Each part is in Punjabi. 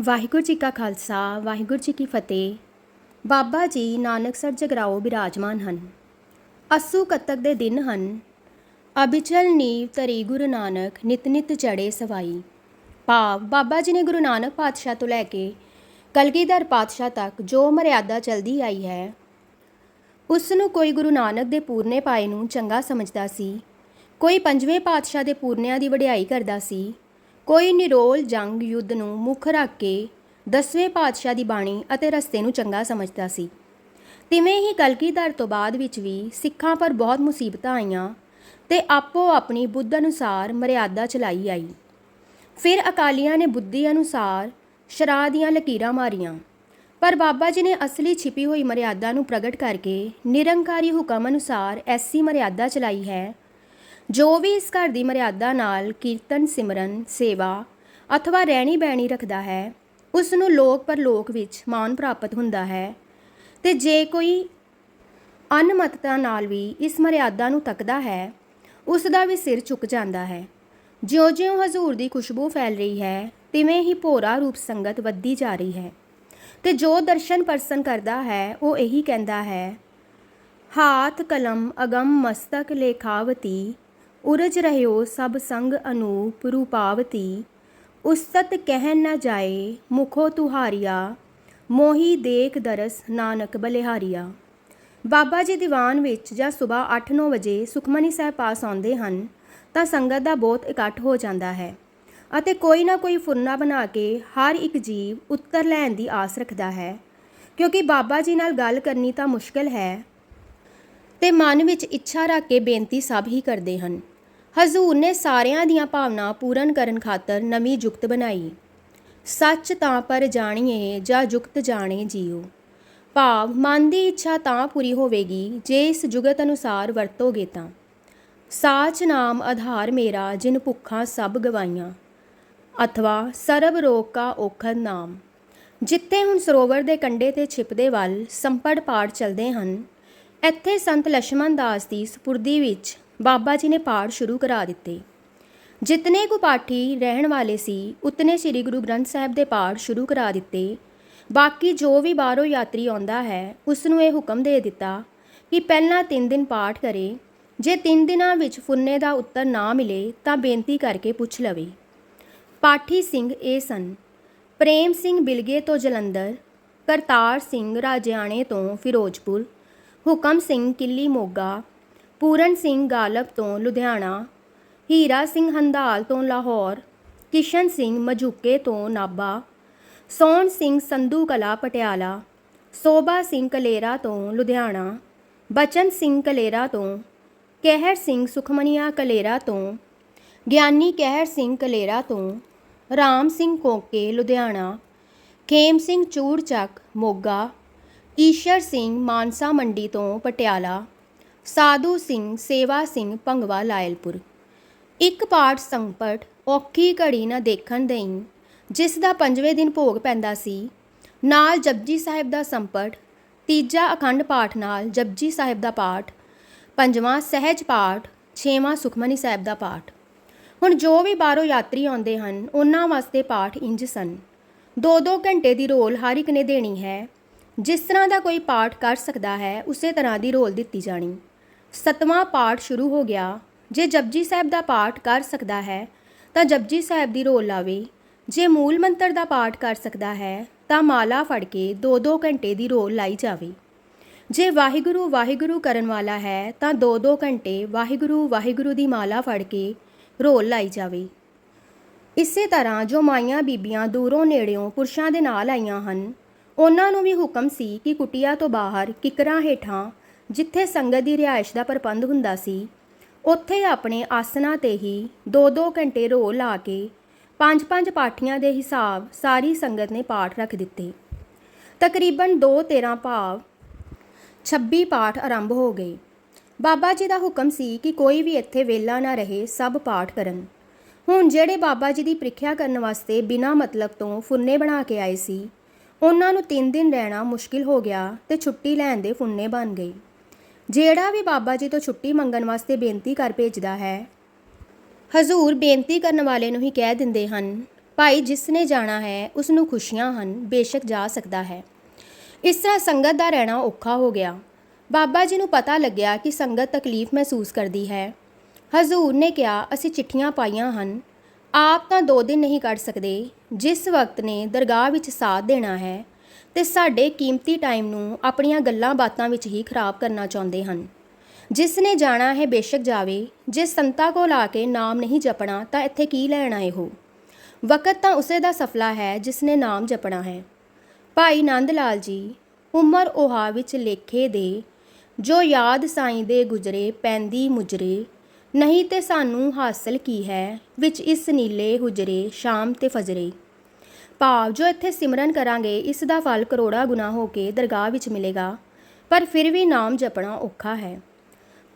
ਵਾਹਿਗੁਰੂ ਜੀ ਕਾ ਖਾਲਸਾ, ਵਾਹਿਗੁਰੂ ਜੀ ਕੀ ਫਤਿਹ। ਬਾਬਾ ਜੀ ਨਾਨਕਸਰ ਜਗਰਾਓ ਬਿਰਾਜਮਾਨ ਹਨ। ਅਸੂ ਕੱਤਕ ਦੇ ਦਿਨ ਹਨ। ਅਬਿਚਲ ਨੀਵ ਤਰੀ ਗੁਰੂ ਨਾਨਕ ਨਿਤ ਨਿਤ ਚੜੇ ਸਵਾਈ। ਭਾਵ ਬਾਬਾ ਜੀ ਨੇ ਗੁਰੂ ਨਾਨਕ ਪਾਤਸ਼ਾਹ ਤੋਂ ਲੈ ਕੇ ਕਲਗੀਧਰ ਪਾਤਸ਼ਾਹ ਤੱਕ ਜੋ ਮਰਿਆਦਾ ਚਲਦੀ ਆਈ ਹੈ ਉਸ ਨੂੰ ਕੋਈ ਗੁਰੂ ਨਾਨਕ ਦੇ ਪੂਰਨੇ ਪਾਏ ਨੂੰ ਚੰਗਾ ਸਮਝਦਾ ਸੀ, ਕੋਈ ਪੰਜਵੇਂ ਪਾਤਸ਼ਾਹ ਦੇ ਪੂਰਨਿਆਂ ਦੀ ਵਡਿਆਈ ਕਰਦਾ ਸੀ ਕੋਈ ਨਿਰੋਲ ਜੰਗ ਯੁੱਧ ਨੂੰ ਮੁੱਖ ਰੱਖ ਕੇ ਦਸਵੇਂ ਪਾਤਸ਼ਾਹ ਦੀ ਬਾਣੀ ਅਤੇ ਰਸਤੇ ਨੂੰ ਚੰਗਾ ਸਮਝਦਾ ਸੀ। ਤਿਵੇਂ ਹੀ ਕਲਗੀਧਰ ਤੋਂ ਬਾਅਦ ਵਿੱਚ ਵੀ ਸਿੱਖਾਂ ਪਰ ਬਹੁਤ ਮੁਸੀਬਤਾਂ ਆਈਆਂ ਤੇ ਆਪੋ ਆਪਣੀ ਬੁੱਧ ਅਨੁਸਾਰ ਮਰਿਆਦਾ ਚਲਾਈ ਆਈ। ਫਿਰ ਅਕਾਲੀਆਂ ਨੇ ਬੁੱਧੀ ਅਨੁਸਾਰ ਸ਼ਰਾਹ ਦੀਆਂ ਲਕੀਰਾਂ ਮਾਰੀਆਂ, ਪਰ ਬਾਬਾ ਜੀ ਨੇ ਅਸਲੀ ਛਿਪੀ ਹੋਈ ਮਰਿਆਦਾ ਨੂੰ ਪ੍ਰਗਟ ਕਰਕੇ ਨਿਰੰਕਾਰੀ ਹੁਕਮ ਅਨੁਸਾਰ ਐਸੀ ਮਰਿਆਦਾ ਚਲਾਈ ਹੈ ਜੋ ਵੀ ਇਸ ਘਰ ਦੀ ਮਰਿਆਦਾ ਨਾਲ ਕੀਰਤਨ, ਸਿਮਰਨ, ਸੇਵਾ ਅਥਵਾ ਰਹਿਣੀ ਬਹਿਣੀ ਰੱਖਦਾ ਹੈ ਉਸ ਨੂੰ ਲੋਕ ਪਰਲੋਕ ਵਿੱਚ ਮਾਨ ਪ੍ਰਾਪਤ ਹੁੰਦਾ ਹੈ। ਤੇ ਜੇ ਕੋਈ ਅਨਮਤਤਾ ਨਾਲ ਵੀ ਇਸ ਮਰਿਆਦਾ ਨੂੰ ਤੱਕਦਾ ਹੈ ਉਸ ਦਾ ਵੀ ਸਿਰ ਝੁਕ ਜਾਂਦਾ ਹੈ। ਜਿਉਂ-ਜਿਉਂ ਹਜ਼ੂਰ ਦੀ ਖੁਸ਼ਬੂ ਫੈਲ ਰਹੀ ਹੈ, ਤਿਵੇਂ ਹੀ ਭੋਰਾ ਰੂਪ ਸੰਗਤ ਵੱਧਦੀ ਜਾ ਰਹੀ ਹੈ। ਤੇ ਜੋ ਦਰਸ਼ਨ ਪਰਸਨ ਕਰਦਾ ਹੈ, ਉਹ ਇਹੀ ਕਹਿੰਦਾ ਹੈ, ਹਾਥ ਕਲਮ ਅਗਮ ਮਸਤਕ ਲੇਖਾਵਤੀ ਉਰਜ ਰਹਿਓ ਸਭ ਸੰਗ ਅਨੂਪ ਰੂਪਾਵਤੀ ਉਸਤਤ ਕਹਿਨ ਨਾ ਜਾਏ ਮੁਖੋ ਤੁਹਾਰੀਆ, ਮੋਹੀ ਦੇਖ ਦਰਸ ਨਾਨਕ ਬਲਿਹਾਰੀਆ। ਬਾਬਾ ਜੀ ਦੀਵਾਨ ਵਿੱਚ ਜਾਂ ਸਵੇਰ 8-9 ਵਜੇ ਸੁਖਮਨੀ ਸਾਹਿਬ ਪਾਸ ਆਉਂਦੇ ਹਨ, ਤਾਂ ਸੰਗਤ ਦਾ ਬਹੁਤ ਇਕੱਠ ਹੋ ਜਾਂਦਾ ਹੈ ਅਤੇ ਕੋਈ ਨਾ ਕੋਈ ਫੁਰਨਾ ਬਣਾ ਕੇ ਹਰ ਇੱਕ ਜੀਵ ਉੱਤਰ ਲੈਣ ਦੀ ਆਸ ਰੱਖਦਾ ਹੈ। ਕਿਉਂਕਿ ਬਾਬਾ ਜੀ ਨਾਲ ਗੱਲ ਕਰਨੀ ਤਾਂ ਮੁਸ਼ਕਲ ਹੈ ਤੇ ਮਨ ਵਿੱਚ ਇੱਛਾ ਰੱਖ ਕੇ ਬੇਨਤੀ ਸਭ ਹੀ ਕਰਦੇ ਹਨ। ਹਜ਼ੂਰ ਨੇ ਸਾਰਿਆਂ ਦੀਆਂ ਭਾਵਨਾ ਪੂਰਨ ਕਰਨ ਖਾਤਰ ਨਵੀਂ ਜੁਗਤ ਬਣਾਈ। ਸੱਚ ਤਾਂ ਪਰ ਜਾਣੀਏ ਜਾਂ ਜੁਗਤ ਜਾਣੇ ਜੀਓ। ਭਾਵ, ਮਨ ਦੀ ਇੱਛਾ ਤਾਂ ਪੂਰੀ ਹੋਵੇਗੀ ਜੇ ਇਸ ਜੁਗਤ ਅਨੁਸਾਰ ਵਰਤੋਗੇ ਤਾਂ। ਸਾਚ ਨਾਮ ਆਧਾਰ ਮੇਰਾ ਜਿਨ ਭੁੱਖਾਂ ਸਭ ਗਵਾਈਆਂ। ਅਥਵਾ, ਸਰਬ ਰੋਗ ਕਾ ਔਖਦ ਨਾਮ। ਜਿੱਥੇ ਹੁਣ ਸਰੋਵਰ ਦੇ ਕੰਢੇ ਤੇ ਛਿਪਦੇ ਵੱਲ ਸੰਪੜ ਪਾੜ ਚਲਦੇ ਹਨ, ਇੱਥੇ ਸੰਤ ਲక్ష్మణ ਦਾਸ ਦੀ ਸਪੁਰਦੀ ਵਿੱਚ ਬਾਬਾ ਜੀ ਨੇ ਪਾਠ ਸ਼ੁਰੂ ਕਰਾ ਦਿੱਤੇ। ਜਿਤਨੇ ਕੁ ਪਾਠੀ ਰਹਿਣ ਵਾਲੇ ਸੀ, ਉਤਨੇ ਸ੍ਰੀ ਗੁਰੂ ਗ੍ਰੰਥ ਸਾਹਿਬ ਦੇ ਪਾਠ ਸ਼ੁਰੂ ਕਰਾ ਦਿੱਤੇ। ਬਾਕੀ ਜੋ ਵੀ ਬਾਹਰੋਂ ਯਾਤਰੀ ਆਉਂਦਾ ਹੈ, ਉਸ ਨੂੰ ਇਹ ਹੁਕਮ ਦੇ ਦਿੱਤਾ ਕਿ ਪਹਿਲਾਂ 3 ਦਿਨ ਪਾਠ ਕਰੇ। ਜੇ 3 ਦਿਨਾਂ ਵਿੱਚ ਫੁੰਨੇ ਦਾ ਉੱਤਰ ਨਾ ਮਿਲੇ, ਤਾਂ ਬੇਨਤੀ ਕਰਕੇ ਪੁੱਛ ਲਵੇ। ਪਾਠੀ ਸਿੰਘ ਇਹ ਸਨ। ਪ੍ਰੇਮ ਸਿੰਘ ਬਿਲਗੇ ਤੋਂ ਜਲੰਧਰ, ਕਰਤਾਰ ਸਿੰਘ ਰਾਜਿਆਣੇ ਤੋਂ ਫਿਰੋਜ਼ਪੁਰ, ਹੁਕਮ ਸਿੰਘ ਕਿੱਲੀ ਮੋਗਾ ਪੂਰਨ ਸਿੰਘ ਗਾਲਬ ਤੋਂ ਲੁਧਿਆਣਾ, ਹੀਰਾ ਸਿੰਘ ਹੰਦਾਲ ਤੋਂ ਲਾਹੌਰ, ਕਿਸ਼ਨ ਸਿੰਘ ਮਜੂਕੇ ਤੋਂ ਨਾਬਾ ਸੋਹਣ ਸਿੰਘ ਸੰਧੂ ਕਲਾ ਪਟਿਆਲਾ, ਸੋਭਾ ਸਿੰਘ ਕਲੇਰਾ ਤੋਂ ਲੁਧਿਆਣਾ, ਬਚਨ ਸਿੰਘ ਕਲੇਰਾ ਤੋਂ, ਕਹਿਰ ਸਿੰਘ ਸੁਖਮਨੀਆ ਕਲੇਰਾ ਤੋਂ, ਗਿਆਨੀ ਕਹਿਰ ਸਿੰਘ ਕਲੇਰਾ ਤੋਂ, ਰਾਮ ਸਿੰਘ ਕੋਕੇ ਲੁਧਿਆਣਾ, ਖੇਮ ਸਿੰਘ ਚੂੜਚੱਕ ਮੋਗਾ, ਈਸ਼ਰ ਸਿੰਘ ਮਾਨਸਾ ਮੰਡੀ ਤੋਂ ਪਟਿਆਲਾ। ਸਾਧੂ ਸਿੰਘ, ਸੇਵਾ ਸਿੰਘ, ਭੰਗਵਾ ਲਾਇਲਪੁਰ। ਇੱਕ ਪਾਠ ਸੰਪਟ ਔਖੀ ਘੜੀ ਨਾ ਦੇਖਣ ਦੇਈ, ਜਿਸ ਦਾ ਪੰਜਵੇਂ ਦਿਨ ਭੋਗ ਪੈਂਦਾ ਸੀ। ਨਾਲ ਜਪਜੀ ਸਾਹਿਬ ਦਾ ਸੰਪਟ, ਤੀਜਾ ਅਖੰਡ ਪਾਠ ਨਾਲ ਜਪਜੀ ਸਾਹਿਬ ਦਾ ਪਾਠ, ਪੰਜਵਾਂ ਸਹਿਜ ਪਾਠ, ਛੇਵਾਂ ਸੁਖਮਨੀ ਸਾਹਿਬ ਦਾ ਪਾਠ। ਹੁਣ ਜੋ ਵੀ ਬਾਹਰੋਂ ਯਾਤਰੀ ਆਉਂਦੇ ਹਨ, ਉਹਨਾਂ ਵਾਸਤੇ ਪਾਠ ਇੰਜ ਸਨ। ਦੋ ਦੋ ਘੰਟੇ ਦੀ ਰੋਲ ਹਰ ਇੱਕ ਨੇ ਦੇਣੀ ਹੈ। ਜਿਸ ਤਰ੍ਹਾਂ ਦਾ ਕੋਈ ਪਾਠ ਕਰ ਸਕਦਾ ਹੈ, ਉਸੇ ਤਰ੍ਹਾਂ ਦੀ ਰੋਲ ਦਿੱਤੀ ਜਾਣੀ। ਸਤਵਾਂ ਪਾਠ ਸ਼ੁਰੂ ਹੋ ਗਿਆ। ਜੇ ਜਪਜੀ ਸਾਹਿਬ ਦਾ ਪਾਠ ਕਰ ਸਕਦਾ ਹੈ, ਤਾਂ ਜਪਜੀ ਸਾਹਿਬ ਦੀ ਰੋਲ ਲਾਵੇ। ਜੇ ਮੂਲ ਮੰਤਰ ਦਾ ਪਾਠ ਕਰ ਸਕਦਾ ਹੈ, ਤਾਂ ਮਾਲਾ ਫੜ ਕੇ 2-2 ਘੰਟੇ ਦੀ ਰੋਲ ਲਾਈ ਜਾਵੇ। ਜੇ ਵਾਹਿਗੁਰੂ ਵਾਹਿਗੁਰੂ ਕਰਨ ਵਾਲਾ ਹੈ, ਤਾਂ 2-2 ਘੰਟੇ ਵਾਹਿਗੁਰੂ ਵਾਹਿਗੁਰੂ ਦੀ ਮਾਲਾ ਫੜ ਕੇ ਰੋਲ ਲਾਈ ਜਾਵੇ। ਇਸੇ ਤਰ੍ਹਾਂ ਜੋ ਮਾਈਆਂ ਬੀਬੀਆਂ ਦੂਰੋਂ ਨੇੜਿਓਂ ਪੁਰਸ਼ਾਂ ਦੇ ਨਾਲ ਆਈਆਂ ਹਨ, ਉਹਨਾਂ ਨੂੰ ਵੀ ਹੁਕਮ ਸੀ ਕਿ ਕੁਟੀਆਂ ਤੋਂ ਬਾਹਰ ਕਿਕਰਾਂ ਹੇਠਾਂ ਜਿੱਥੇ ਸੰਗਤ ਦੀ ਰਿਹਾਇਸ਼ ਦਾ ਪ੍ਰਬੰਧ ਹੁੰਦਾ ਸੀ, ਉੱਥੇ ਆਪਣੇ ਆਸਨਾਂ ਤੇ ਹੀ 2-2 ਘੰਟੇ ਰੋ ਲਾ ਕੇ ਪੰਜ ਪੰਜ ਪਾਠੀਆਂ ਦੇ ਹਿਸਾਬ ਸਾਰੀ ਸੰਗਤ ਨੇ ਪਾਠ ਰੱਖ ਦਿੱਤੇ। ਤਕਰੀਬਨ 2-13 ਭਾਵ 26 ਪਾਠ ਆਰੰਭ ਹੋ ਗਏ। ਬਾਬਾ ਜੀ ਦਾ ਹੁਕਮ ਸੀ ਕਿ ਕੋਈ ਵੀ ਇੱਥੇ ਵੇਲਾ ਨਾ ਰਹੇ, ਸਭ ਪਾਠ ਕਰਨ। ਹੁਣ ਜਿਹੜੇ ਬਾਬਾ ਜੀ ਦੀ ਪ੍ਰੀਖਿਆ ਕਰਨ ਵਾਸਤੇ ਬਿਨਾਂ ਮਤਲਬ ਤੋਂ ਫੁੰਨੇ ਬਣਾ ਕੇ ਆਏ ਸੀ, ਉਹਨਾਂ ਨੂੰ 3 ਦਿਨ ਰਹਿਣਾ ਮੁਸ਼ਕਿਲ ਹੋ ਗਿਆ ਤੇ ਛੁੱਟੀ ਲੈਣ ਦੇ ਫੁੰਨੇ ਬਣ ਗਏ। ਜਿਹੜਾ ਵੀ ਬਾਬਾ ਜੀ ਤੋਂ ਛੁੱਟੀ ਮੰਗਣ ਵਾਸਤੇ ਬੇਨਤੀ ਕਰ ਭੇਜਦਾ ਹੈ। ਹਜ਼ੂਰ ਬੇਨਤੀ ਕਰਨ ਵਾਲੇ ਨੂੰ ਹੀ ਕਹਿ ਦਿੰਦੇ ਹਨ, ਭਾਈ, ਜਿਸ ਨੇ ਜਾਣਾ ਹੈ ਉਸ ਨੂੰ ਖੁਸ਼ੀਆਂ ਹਨ, ਬੇਸ਼ੱਕ ਜਾ ਸਕਦਾ ਹੈ। ਇਸ ਤਰ੍ਹਾਂ ਸੰਗਤ ਦਾ ਰਹਿਣਾ ਔਖਾ ਹੋ ਗਿਆ। ਬਾਬਾ ਜੀ ਨੂੰ ਪਤਾ ਲੱਗਿਆ ਕਿ ਸੰਗਤ ਤਕਲੀਫ ਮਹਿਸੂਸ ਕਰਦੀ ਹੈ। ਹਜ਼ੂਰ ਨੇ ਕਿਹਾ, ਅਸੀਂ ਚਿੱਠੀਆਂ ਪਾਈਆਂ ਹਨ। ਆਪ ਤਾਂ ਦੋ ਦਿਨ ਨਹੀਂ ਕੱਢ ਸਕਦੇ। ਜਿਸ ਵਕਤ ਨੇ ਦਰਗਾਹ ਵਿੱਚ ਸਾਥ ਦੇਣਾ ਹੈ ਤੇ ਸਾਡੇ ਕੀਮਤੀ ਟਾਈਮ ਨੂੰ ਆਪਣੀਆਂ ਗੱਲਾਂ ਬਾਤਾਂ ਵਿੱਚ ਹੀ ਖਰਾਬ ਕਰਨਾ ਚਾਹੁੰਦੇ ਹਨ। ਜਿਸ ਨੇ ਜਾਣਾ ਹੈ ਬੇਸ਼ੱਕ ਜਾਵੇ, ਜੇ ਸੰਤਾਂ ਕੋਲ ਆ ਕੇ ਨਾਮ ਨਹੀਂ ਜਪਣਾ, ਤਾਂ ਇੱਥੇ ਕੀ ਲੈਣਾ ਆਏ ਹੋ? ਵਕਤ ਤਾਂ ਉਸੇ ਦਾ ਸਫਲਾ ਹੈ ਜਿਸ ਨੇ ਨਾਮ ਜਪਣਾ ਹੈ। ਭਾਈ ਨੰਦ ਲਾਲ ਜੀ, ਉਮਰ 오ਹਾ ਵਿੱਚ ਲੇਖੇ ਦੇ, ਜੋ ਯਾਦ ਸਾਈਂ ਦੇ ਗੁਜਰੇ ਪੈਂਦੀ ਮੁਜਰੇ, ਨਹੀਂ ਤੇ ਸਾਨੂੰ ਹਾਸਲ ਕੀ ਹੈ, ਵਿੱਚ ਇਸ ਨੀਲੇ ਹੁਜਰੇ, ਸ਼ਾਮ ਤੇ ਫਜਰੇ। ਭਾਵ ਜੋ ਇੱਥੇ ਸਿਮਰਨ ਕਰਾਂਗੇ, ਇਸ ਦਾ ਫਲ ਕਰੋੜਾ ਗੁਣਾ ਹੋ ਕੇ ਦਰਗਾਹ ਵਿੱਚ ਮਿਲੇਗਾ। ਪਰ ਫਿਰ ਵੀ ਨਾਮ ਜਪਣਾ ਔਖਾ ਹੈ।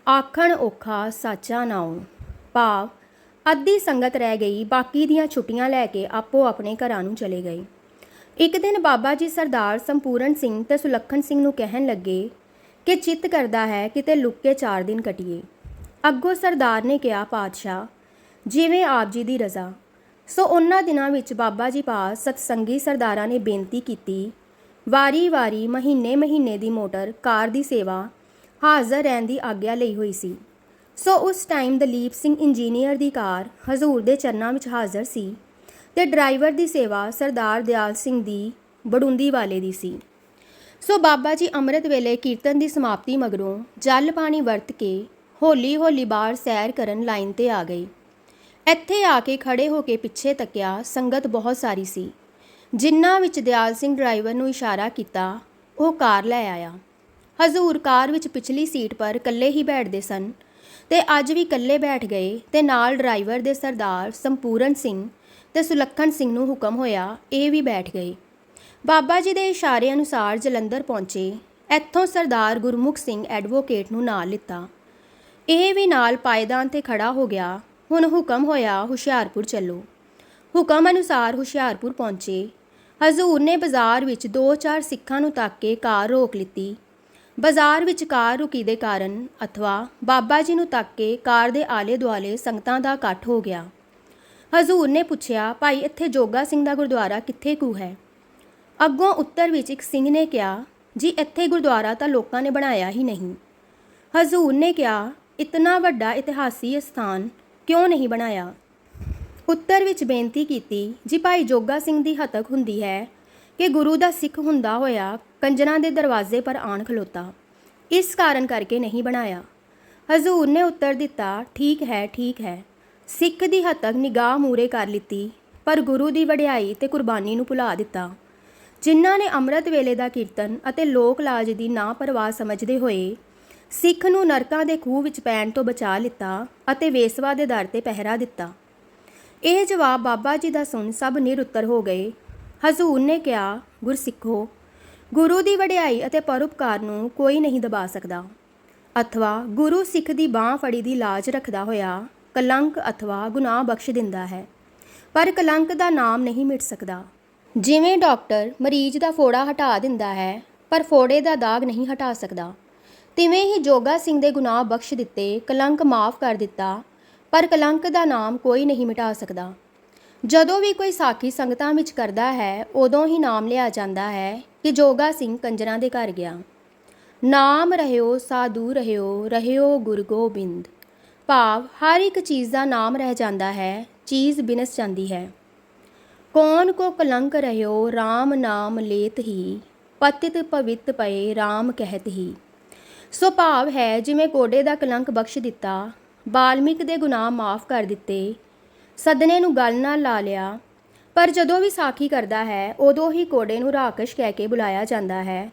ਆਖਣ ਔਖਾ ਸਾਚਾ ਨਾਉ ਭਾਵ, ਅੱਧੀ ਸੰਗਤ ਰਹਿ ਗਈ, ਬਾਕੀ ਦੀਆਂ ਛੁੱਟੀਆਂ ਲੈ ਕੇ ਆਪੋ ਆਪਣੇ ਘਰਾਂ ਨੂੰ ਚਲੇ ਗਏ। ਇੱਕ ਦਿਨ ਬਾਬਾ ਜੀ ਸਰਦਾਰ ਸੰਪੂਰਨ ਸਿੰਘ ਤੇ ਸੁਲੱਖਣ ਸਿੰਘ ਨੂੰ ਕਹਿਣ ਲੱਗੇ ਕਿ ਚਿੱਤ ਕਰਦਾ ਹੈ ਕਿਤੇ ਲੁੱਕ ਕੇ 4 ਦਿਨ ਕਟੀਏ। ਅੱਗੋਂ ਸਰਦਾਰ ਨੇ ਕਿਹਾ, ਪਾਤਸ਼ਾਹ, ਜਿਵੇਂ ਆਪ ਜੀ ਦੀ ਰਜ਼ਾ ਸੋ ਉਹਨਾਂ ਦਿਨਾਂ ਵਿੱਚ ਬਾਬਾ ਜੀ ਪਾਸ ਸਤਸੰਗੀ ਸਰਦਾਰਾਂ ਨੇ ਬੇਨਤੀ ਕੀਤੀ ਵਾਰੀ-ਵਾਰੀ ਮਹੀਨੇ-ਮਹੀਨੇ ਦੀ ਮੋਟਰ, ਕਾਰ ਦੀ ਸੇਵਾ ਹਾਜ਼ਰ ਰਹਿਣ ਦੀ ਆਗਿਆ ਲਈ ਹੋਈ ਸੀ। ਸੋ ਉਸ ਟਾਈਮ ਦਲੀਪ ਸਿੰਘ ਇੰਜੀਨੀਅਰ ਦੀ ਕਾਰ ਹਜ਼ੂਰ ਦੇ ਚਰਨਾਂ ਵਿੱਚ ਹਾਜ਼ਰ ਸੀ ਤੇ ਡਰਾਈਵਰ ਦੀ ਸੇਵਾ ਸਰਦਾਰ ਦਿਆਲ ਸਿੰਘ ਦੀ ਬੜੁੰਦੀ ਵਾਲੇ ਦੀ ਸੀ। ਸੋ ਬਾਬਾ ਜੀ ਅੰਮ੍ਰਿਤ ਵੇਲੇ ਕੀਰਤਨ ਦੀ ਸਮਾਪਤੀ ਮਗਰੋਂ ਜਲ ਪਾਣੀ ਵਰਤ ਕੇ ਹੌਲੀ ਹੌਲੀ ਬਾਹਰ ਸੈਰ ਕਰਨ ਲਾਈਨ ਤੇ ਆ ਗਏ। ਇੱਥੇ ਆ ਕੇ ਖੜੇ ਹੋ ਕੇ ਪਿੱਛੇ ਤੱਕਿਆ ਸੰਗਤ ਬਹੁਤ ਸਾਰੀ ਸੀ। ਜਿਨ੍ਹਾਂ ਵਿੱਚ ਦਿਆਲ ਸਿੰਘ ਡਰਾਈਵਰ ਨੂੰ ਇਸ਼ਾਰਾ ਕੀਤਾ, ਉਹ ਕਾਰ ਲੈ ਆਇਆ। ਹਜ਼ੂਰ ਕਾਰ ਵਿੱਚ ਪਿਛਲੀ ਸੀਟ ਪਰ ਇਕੱਲੇ ਹੀ ਬੈਠਦੇ ਸਨ ਤੇ ਅੱਜ ਵੀ ਇਕੱਲੇ ਬੈਠ ਗਏ ਤੇ ਨਾਲ ਡਰਾਈਵਰ ਦੇ ਸਰਦਾਰ ਸੰਪੂਰਨ ਸਿੰਘ ਤੇ ਸੁਲੱਖਣ ਸਿੰਘ ਨੂੰ ਹੁਕਮ ਹੋਇਆ ਇਹ ਵੀ ਬੈਠ ਗਏ। ਬਾਬਾ ਜੀ ਦੇ ਇਸ਼ਾਰੇ ਅਨੁਸਾਰ ਜਲੰਧਰ ਪਹੁੰਚੇ, ਇੱਥੋਂ ਸਰਦਾਰ ਗੁਰਮੁਖ ਸਿੰਘ ਐਡਵੋਕੇਟ ਨੂੰ ਨਾਲ ਲਿੱਤਾ। ਇਹ ਵੀ ਨਾਲ ਪਾਇਦਾਨ ਤੇ ਖੜਾ ਹੋ ਗਿਆ ਹੁਣ ਹੁਕਮ ਹੋਇਆ ਹੁਸ਼ਿਆਰਪੁਰ ਚੱਲੋ। ਹੁਕਮ ਅਨੁਸਾਰ ਹੁਸ਼ਿਆਰਪੁਰ ਪਹੁੰਚੇ। ਹਜ਼ੂਰ ਨੇ ਬਾਜ਼ਾਰ ਵਿੱਚ ਦੋ ਚਾਰ ਸਿੱਖਾਂ ਨੂੰ ਤੱਕ ਕੇ ਕਾਰ ਰੋਕ ਲਿੱਤੀ। ਬਾਜ਼ਾਰ ਵਿੱਚ ਕਾਰ ਰੁਕੀ ਦੇ ਕਾਰਨ ਅਥਵਾ ਬਾਬਾ ਜੀ ਨੂੰ ਤੱਕ ਕੇ ਕਾਰ ਦੇ ਆਲੇ ਦੁਆਲੇ ਸੰਗਤਾਂ ਦਾ ਇਕੱਠ ਹੋ ਗਿਆ। ਹਜ਼ੂਰ ਨੇ ਪੁੱਛਿਆ, ਭਾਈ, ਇੱਥੇ ਜੋਗਾ ਸਿੰਘ ਦਾ ਗੁਰਦੁਆਰਾ ਕਿੱਥੇ ਕੁ ਹੈ? ਅੱਗੋਂ ਉੱਤਰ ਵਿੱਚ ਇੱਕ ਸਿੰਘ ਨੇ ਕਿਹਾ, ਜੀ, ਇੱਥੇ ਗੁਰਦੁਆਰਾ ਤਾਂ ਲੋਕਾਂ ਨੇ ਬਣਾਇਆ ਹੀ ਨਹੀਂ। ਹਜ਼ੂਰ ਨੇ ਕਿਹਾ, ਇਤਨਾ ਵੱਡਾ ਇਤਿਹਾਸੀ ਸਥਾਨ ਕਿਉਂ ਨਹੀਂ ਬਣਾਇਆ? ਉੱਤਰ ਵਿੱਚ ਬੇਨਤੀ ਕੀਤੀ, ਜੀ ਭਾਈ ਜੋਗਾ ਸਿੰਘ ਦੀ ਹਤਕ ਹੁੰਦੀ ਹੈ ਕਿ ਗੁਰੂ ਦਾ ਸਿੱਖ ਹੁੰਦਾ ਹੋਇਆ ਕੰਜਰਾਂ ਦੇ ਦਰਵਾਜ਼ੇ ਪਰ ਆਣ ਖਲੋਤਾ। ਇਸ ਕਾਰਨ ਕਰਕੇ ਨਹੀਂ ਬਣਾਇਆ। ਹਜ਼ੂਰ ਨੇ ਉੱਤਰ ਦਿੱਤਾ, ਠੀਕ ਹੈ ਠੀਕ ਹੈ। ਸਿੱਖ ਦੀ ਹਤਕ ਨਿਗਾਹ ਮੂਰੇ ਕਰ ਲਿੱਤੀ, ਪਰ ਗੁਰੂ ਦੀ ਵਡਿਆਈ ਤੇ ਕੁਰਬਾਨੀ ਨੂੰ ਭੁਲਾ ਦਿੱਤਾ। ਜਿਨ੍ਹਾਂ ਨੇ ਅੰਮ੍ਰਿਤ ਵੇਲੇ ਦਾ ਕੀਰਤਨ ਅਤੇ ਲੋਕ ਲਾਜ ਦੀ ਨਾ ਪਰਵਾਹ ਸਮਝਦੇ ਹੋਏ ਸਿੱਖ ਨੂੰ ਨਰਕਾਂ ਦੇ ਖੂਹ ਵਿੱਚ ਪੈਣ ਤੋਂ ਬਚਾ ਲਿੱਤਾ ਅਤੇ ਵੇਸਵਾ ਦੇ ਦਰ ਤੇ ਪਹਿਰਾ ਦਿੱਤਾ। ਇਹ ਜਵਾਬ ਬਾਬਾ ਜੀ ਦਾ ਸੁਣ ਸਭ ਨਿਰੁੱਤਰ ਹੋ ਗਏ। ਹਜ਼ੂਰ ਨੇ ਕਿਹਾ, ਗੁਰਸਿੱਖੋ, ਗੁਰੂ ਦੀ ਵਡਿਆਈ ਅਤੇ ਪਰਉਪਕਾਰ ਨੂੰ ਕੋਈ ਨਹੀਂ ਦਬਾ ਸਕਦਾ। ਅਥਵਾ ਗੁਰੂ ਸਿੱਖ ਦੀ ਬਾਹ ਫੜੀ ਦੀ ਲਾਜ ਰੱਖਦਾ ਹੋਇਆ ਕਲੰਕ ਅਥਵਾ ਗੁਨਾਹ ਬਖਸ਼ ਦਿੰਦਾ ਹੈ, ਪਰ ਕਲੰਕ ਦਾ ਨਾਮ ਨਹੀਂ ਮਿਟ ਸਕਦਾ। ਜਿਵੇਂ ਡਾਕਟਰ ਮਰੀਜ਼ ਦਾ ਫੋੜਾ ਹਟਾ ਦਿੰਦਾ ਹੈ, ਪਰ ਫੋੜੇ ਦਾ ਦਾਗ ਨਹੀਂ ਹਟਾ ਸਕਦਾ। ਤਿਵੇਂ ਹੀ ਜੋਗਾ ਸਿੰਘ ਦੇ ਗੁਨਾਹ ਬਖਸ਼ ਦਿੱਤੇ, ਕਲੰਕ ਮਾਫ ਕਰ ਦਿੱਤਾ, ਪਰ ਕਲੰਕ ਦਾ ਨਾਮ ਕੋਈ ਨਹੀਂ ਮਿਟਾ ਸਕਦਾ। ਜਦੋਂ ਵੀ ਕੋਈ ਸਾਖੀ ਸੰਗਤਾਂ ਵਿੱਚ ਕਰਦਾ ਹੈ, ਉਦੋਂ ਹੀ ਨਾਮ ਲਿਆ ਜਾਂਦਾ ਹੈ ਕਿ ਜੋਗਾ ਸਿੰਘ ਕੰਜਰਾਂ ਦੇ ਘਰ ਗਿਆ। ਨਾਮ ਰਹਿਓ, ਸਾਧੂ ਰਹਿਓ ਰਹਿਓ ਗੁਰ ਗੋਬਿੰਦ। ਭਾਵ ਹਰ ਇੱਕ ਚੀਜ਼ ਦਾ ਨਾਮ ਰਹਿ ਜਾਂਦਾ ਹੈ, ਚੀਜ਼ ਬਿਨਸ ਜਾਂਦੀ ਹੈ। ਕੌਣ ਕੋ ਕਲੰਕ ਰਹਿਓ RAM ਨਾਮ ਲੇਤ ਹੀ, ਪਤਿਤ ਪਵਿੱਤ ਪਏ RAM ਕਹਿਤ ਹੀ। ਸੋ ਭਾਵ ਹੈ ਜਿਵੇਂ ਕੋਡੇ ਦਾ ਕਲੰਕ ਬਖਸ਼ ਦਿੱਤਾ, ਬਾਲਮਿਕ ਦੇ ਗੁਨਾਹ ਮਾਫ ਕਰ ਦਿੱਤੇ। ਸਦਨੇ ਨੂੰ ਗਲ ਨਾਲ ਲਾ ਲਿਆ। ਪਰ ਜਦੋਂ ਵੀ ਸਾਖੀ ਕਰਦਾ ਹੈ, ਉਦੋਂ ਹੀ ਕੋਡੇ ਨੂੰ ਰਾਕਸ਼ ਕਹਿ ਕੇ ਬੁਲਾਇਆ ਜਾਂਦਾ ਹੈ।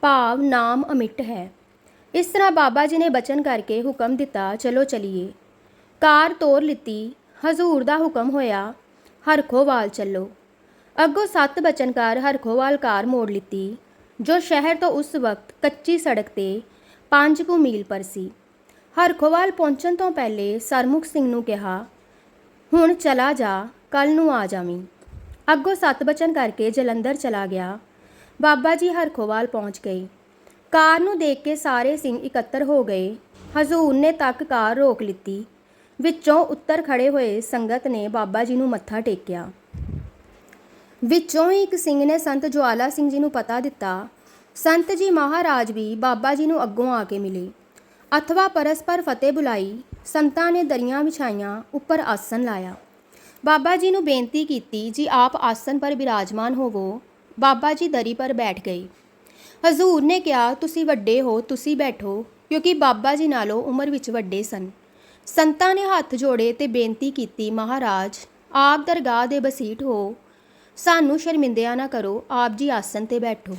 ਭਾਵ ਨਾਮ ਅਮਿੱਟ ਹੈ। ਇਸ ਤਰ੍ਹਾਂ ਬਾਬਾ ਜੀ ਨੇ ਬਚਨ ਕਰਕੇ ਹੁਕਮ ਦਿੱਤਾ, ਚਲੋ ਚਲੀਏ। ਕਾਰ ਤੋਰ ਲਿੱਤੀ। ਹਜ਼ੂਰ ਦਾ ਹੁਕਮ ਹੋਇਆ, ਹਰਖੋਵਾਲ ਚੱਲੋ। ਅੱਗੋਂ ਸੱਤ ਬਚਨਕਾਰ ਹਰਖੋਵਾਲ ਕਾਰ ਮੋੜ ਲਿੱਤੀ, ਜੋ ਸ਼ਹਿਰ ਤੋਂ ਉਸ ਵਕਤ ਕੱਚੀ ਸੜਕ ਤੇ 5 ਕੁ ਮੀਲ ਪਰ ਸੀ। ਹਰਖੋਵਾਲ ਪਹੁੰਚਣ ਤੋਂ ਪਹਿਲੇ ਸਰਮੁਖ ਸਿੰਘ ਨੂੰ ਕਿਹਾ, ਹੁਣ ਚਲਾ ਜਾ ਕੱਲ ਨੂੰ ਆ ਜਾਵੀਂ। ਅੱਗੋਂ ਸੱਤ ਬਚਨ ਕਰਕੇ ਜਲੰਧਰ ਚਲਾ ਗਿਆ। ਬਾਬਾ ਜੀ ਹਰਖੋਵਾਲ ਪਹੁੰਚ ਗਏ। ਕਾਰ ਨੂੰ ਦੇਖ ਕੇ ਸਾਰੇ ਸਿੰਘ ਇਕੱਤਰ ਹੋ ਗਏ। ਹਜ਼ੂਰ ਨੇ ਤੱਕ ਕਾਰ ਰੋਕ ਲਿੱਤੀ। ਵਿੱਚੋਂ ਉੱਤਰ ਖੜੇ ਹੋਏ ਸੰਗਤ ਨੇ ਬਾਬਾ ਜੀ ਨੂੰ ਮੱਥਾ ਟੇਕਿਆ। ਵਿੱਚੋਂ ਹੀ ਇੱਕ ਸਿੰਘ ਨੇ ਸੰਤ ਜਵਾਲਾ ਸਿੰਘ ਜੀ ਨੂੰ ਪਤਾ ਦਿੱਤਾ ਸੰਤ ਜੀ ਮਹਾਰਾਜ ਵੀ ਬਾਬਾ ਜੀ ਨੂੰ ਅੱਗੋਂ ਆ ਕੇ ਮਿਲੇ। ਅਥਵਾ ਪਰਸਪਰ ਫਤਿਹ ਬੁਲਾਈ, ਸੰਤਾਂ ਨੇ ਦਰੀਆਂ ਵਿਛਾਈਆਂ, ਉੱਪਰ ਆਸਨ ਲਾਇਆ। ਬਾਬਾ ਜੀ ਨੂੰ ਬੇਨਤੀ ਕੀਤੀ, ਜੀ ਆਪ ਆਸਨ ਪਰ ਬਿਰਾਜਮਾਨ ਹੋਵੋ। ਬਾਬਾ ਜੀ ਦਰੀ ਪਰ ਬੈਠ ਗਏ। ਹਜ਼ੂਰ ਨੇ ਕਿਹਾ, ਤੁਸੀਂ ਵੱਡੇ ਹੋ, ਤੁਸੀਂ ਬੈਠੋ, ਕਿਉਂਕਿ ਬਾਬਾ ਜੀ ਨਾਲੋਂ ਉਮਰ ਵਿੱਚ ਵੱਡੇ ਸਨ। ਸੰਤਾਂ ਨੇ ਹੱਥ ਜੋੜੇ ਤੇ ਬੇਨਤੀ ਕੀਤੀ, ਮਹਾਰਾਜ, ਆਪ ਦਰਗਾਹ ਦੇ ਬਸੀਟ ਹੋ। ਸਾਨੂੰ ਸ਼ਰਮਿੰਦਿਆਂ ਨਾ ਕਰੋ, ਆਪ ਜੀ ਆਸਨ ਤੇ ਬੈਠੋ।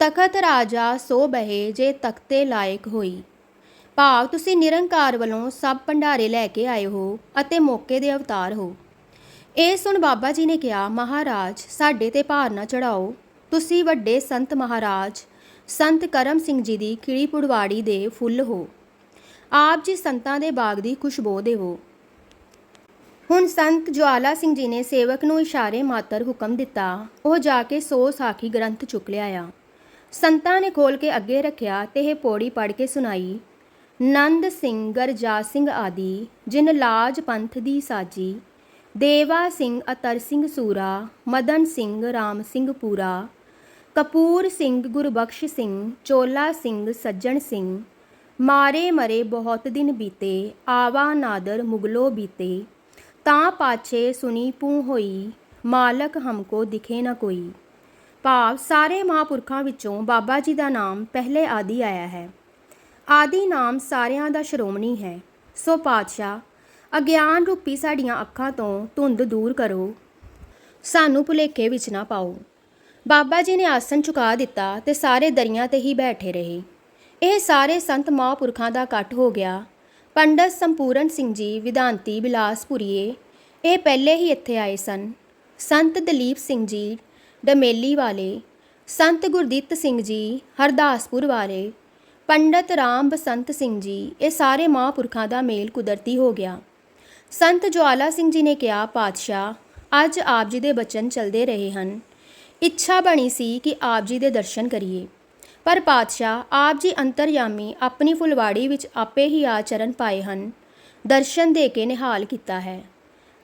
ਤਖਤ ਰਾਜਾ ਸੋ ਬਹੇ ਜੇ ਤਖਤੇ ਲਾਇਕ ਹੋਈ। ਭਾਵ ਤੁਸੀਂ ਨਿਰੰਕਾਰ ਵੱਲੋਂ ਸਭ ਭੰਡਾਰੇ ਲੈ ਕੇ ਆਏ ਹੋ ਅਤੇ ਮੌਕੇ ਦੇ ਅਵਤਾਰ ਹੋ। ਇਹ ਸੁਣ ਬਾਬਾ ਜੀ ਨੇ ਕਿਹਾ, ਮਹਾਰਾਜ, ਸਾਡੇ ਤੇ ਭਾਰ ਨਾ ਚੜਾਓ ਤੁਸੀਂ ਵੱਡੇ ਸੰਤ ਮਹਾਰਾਜ, ਸੰਤ ਕਰਮ ਸਿੰਘ ਜੀ ਦੀ ਕਿੜੀ ਪੁੜਵਾੜੀ ਦੇ ਫੁੱਲ ਹੋ। ਆਪ ਜੀ ਸੰਤਾਂ ਦੇ ਬਾਗ ਦੀ ਖੁਸ਼ਬੋ ਦੇਵੋ। ਹੁਣ ਸੰਤ ਜਵਾਲਾ ਸਿੰਘ ਜੀ ਨੇ ਸੇਵਕ ਨੂੰ ਇਸ਼ਾਰੇ ਮਾਤਰ ਹੁਕਮ ਦਿੱਤਾ। ਉਹ ਜਾ ਕੇ ਸੋ ਸਾਖੀ ਗ੍ਰੰਥ ਚੁੱਕ ਲਿਆਇਆ। ਸੰਤਾਂ ਨੇ ਖੋਲ ਕੇ ਅੱਗੇ ਰੱਖਿਆ ਤੇ ਇਹ ਪੌੜੀ ਪੜ੍ਹ ਕੇ ਸੁਣਾਈ, ਨੰਦ ਸਿੰਘ, ਗਰਜਾ ਸਿੰਘ ਆਦਿ, ਜਿਨ ਲਾਜ ਪੰਥ ਦੀ ਸਾਜੀ, ਦੇਵਾ ਸਿੰਘ ਅਤਰ ਸਿੰਘ ਸੂਰਾ, ਮਦਨ ਸਿੰਘ ਰਾਮ ਸਿੰਘ ਪੂਰਾ, ਕਪੂਰ ਸਿੰਘ ਗੁਰਬਖਸ਼ ਸਿੰਘ, ਚੋਲਾ ਸਿੰਘ ਸੱਜਣ ਸਿੰਘ, ਮਾਰੇ ਮਰੇ ਬਹੁਤ ਦਿਨ ਬੀਤੇ, ਆਵਾ ਨਾਦਰ ਮੁਗਲੋ ਬੀਤੇ, ਤਾਂ ਪਾਛੇ ਸੁਣੀ ਪੂ ਹੋਈ, ਮਾਲਕ ਹਮਕੋ ਦਿਖੇ ਨਾ ਕੋਈ। ਭਾਵ ਸਾਰੇ ਮਹਾਂਪੁਰਖਾਂ ਵਿੱਚੋਂ ਬਾਬਾ ਜੀ ਦਾ ਨਾਮ ਪਹਿਲੇ ਆਦੀ ਆਇਆ ਹੈ। ਆਦੀ ਨਾਮ ਸਾਰਿਆਂ ਦਾ ਸ਼੍ਰੋਮਣੀ ਹੈ। ਸੋ ਪਾਤਸ਼ਾਹ, ਅਗਿਆਨ ਰੂਪੀ ਸਾਡੀਆਂ ਅੱਖਾਂ ਤੋਂ ਧੁੰਦ ਦੂਰ ਕਰੋ। ਸਾਨੂੰ ਭੁਲੇਖੇ ਵਿੱਚ ਨਾ ਪਾਓ। ਬਾਬਾ ਜੀ ਨੇ ਆਸਨ ਚੁਕਾ ਦਿੱਤਾ ਤੇ ਸਾਰੇ ਦਰੀਆਂ ਤੇ ਹੀ ਬੈਠੇ ਰਹੇ। ਇਹ ਸਾਰੇ ਸੰਤ ਮਹਾਂਪੁਰਖਾਂ ਦਾ ਇਕੱਠ ਹੋ ਗਿਆ। ਪੰਡਤ ਸੰਪੂਰਨ ਸਿੰਘ ਜੀ, ਵਿਦਾਂਤੀ ਬਿਲਾਸਪੁਰੀਏ, ਇਹ ਪਹਿਲੇ ਹੀ ਇੱਥੇ ਆਏ ਸਨ। ਸੰਤ ਦਲੀਪ ਸਿੰਘ ਜੀ ਡਮੇਲੀ ਵਾਲੇ, ਸੰਤ ਗੁਰਦਿੱਤ ਸਿੰਘ ਜੀ, ਹਰਦਾਸਪੁਰ ਵਾਲੇ। ਪੰਡਤ ਰਾਮ ਬਸੰਤ ਸਿੰਘ ਜੀ, ਇਹ ਸਾਰੇ ਮਹਾਂਪੁਰਖਾਂ ਦਾ ਮੇਲ ਕੁਦਰਤੀ ਹੋ ਗਿਆ। ਸੰਤ ਜਵਾਲਾ ਸਿੰਘ ਜੀ ਨੇ ਕਿਹਾ, ਪਾਤਸ਼ਾਹ, ਅੱਜ ਆਪ ਜੀ ਦੇ ਬਚਨ ਚੱਲਦੇ ਰਹੇ ਹਨ। ਇੱਛਾ ਬਣੀ ਸੀ ਕਿ ਆਪ ਜੀ ਦੇ ਦਰਸ਼ਨ ਕਰੀਏ। ਪਰ ਪਾਤਸ਼ਾਹ, ਆਪ ਜੀ ਅੰਤਰਯਾਮੀ ਆਪਣੀ ਫੁਲਵਾੜੀ ਵਿੱਚ ਆਪੇ ਹੀ ਆਚਰਨ ਪਾਏ ਹਨ। ਦਰਸ਼ਨ ਦੇ ਕੇ ਨਿਹਾਲ ਕੀਤਾ ਹੈ।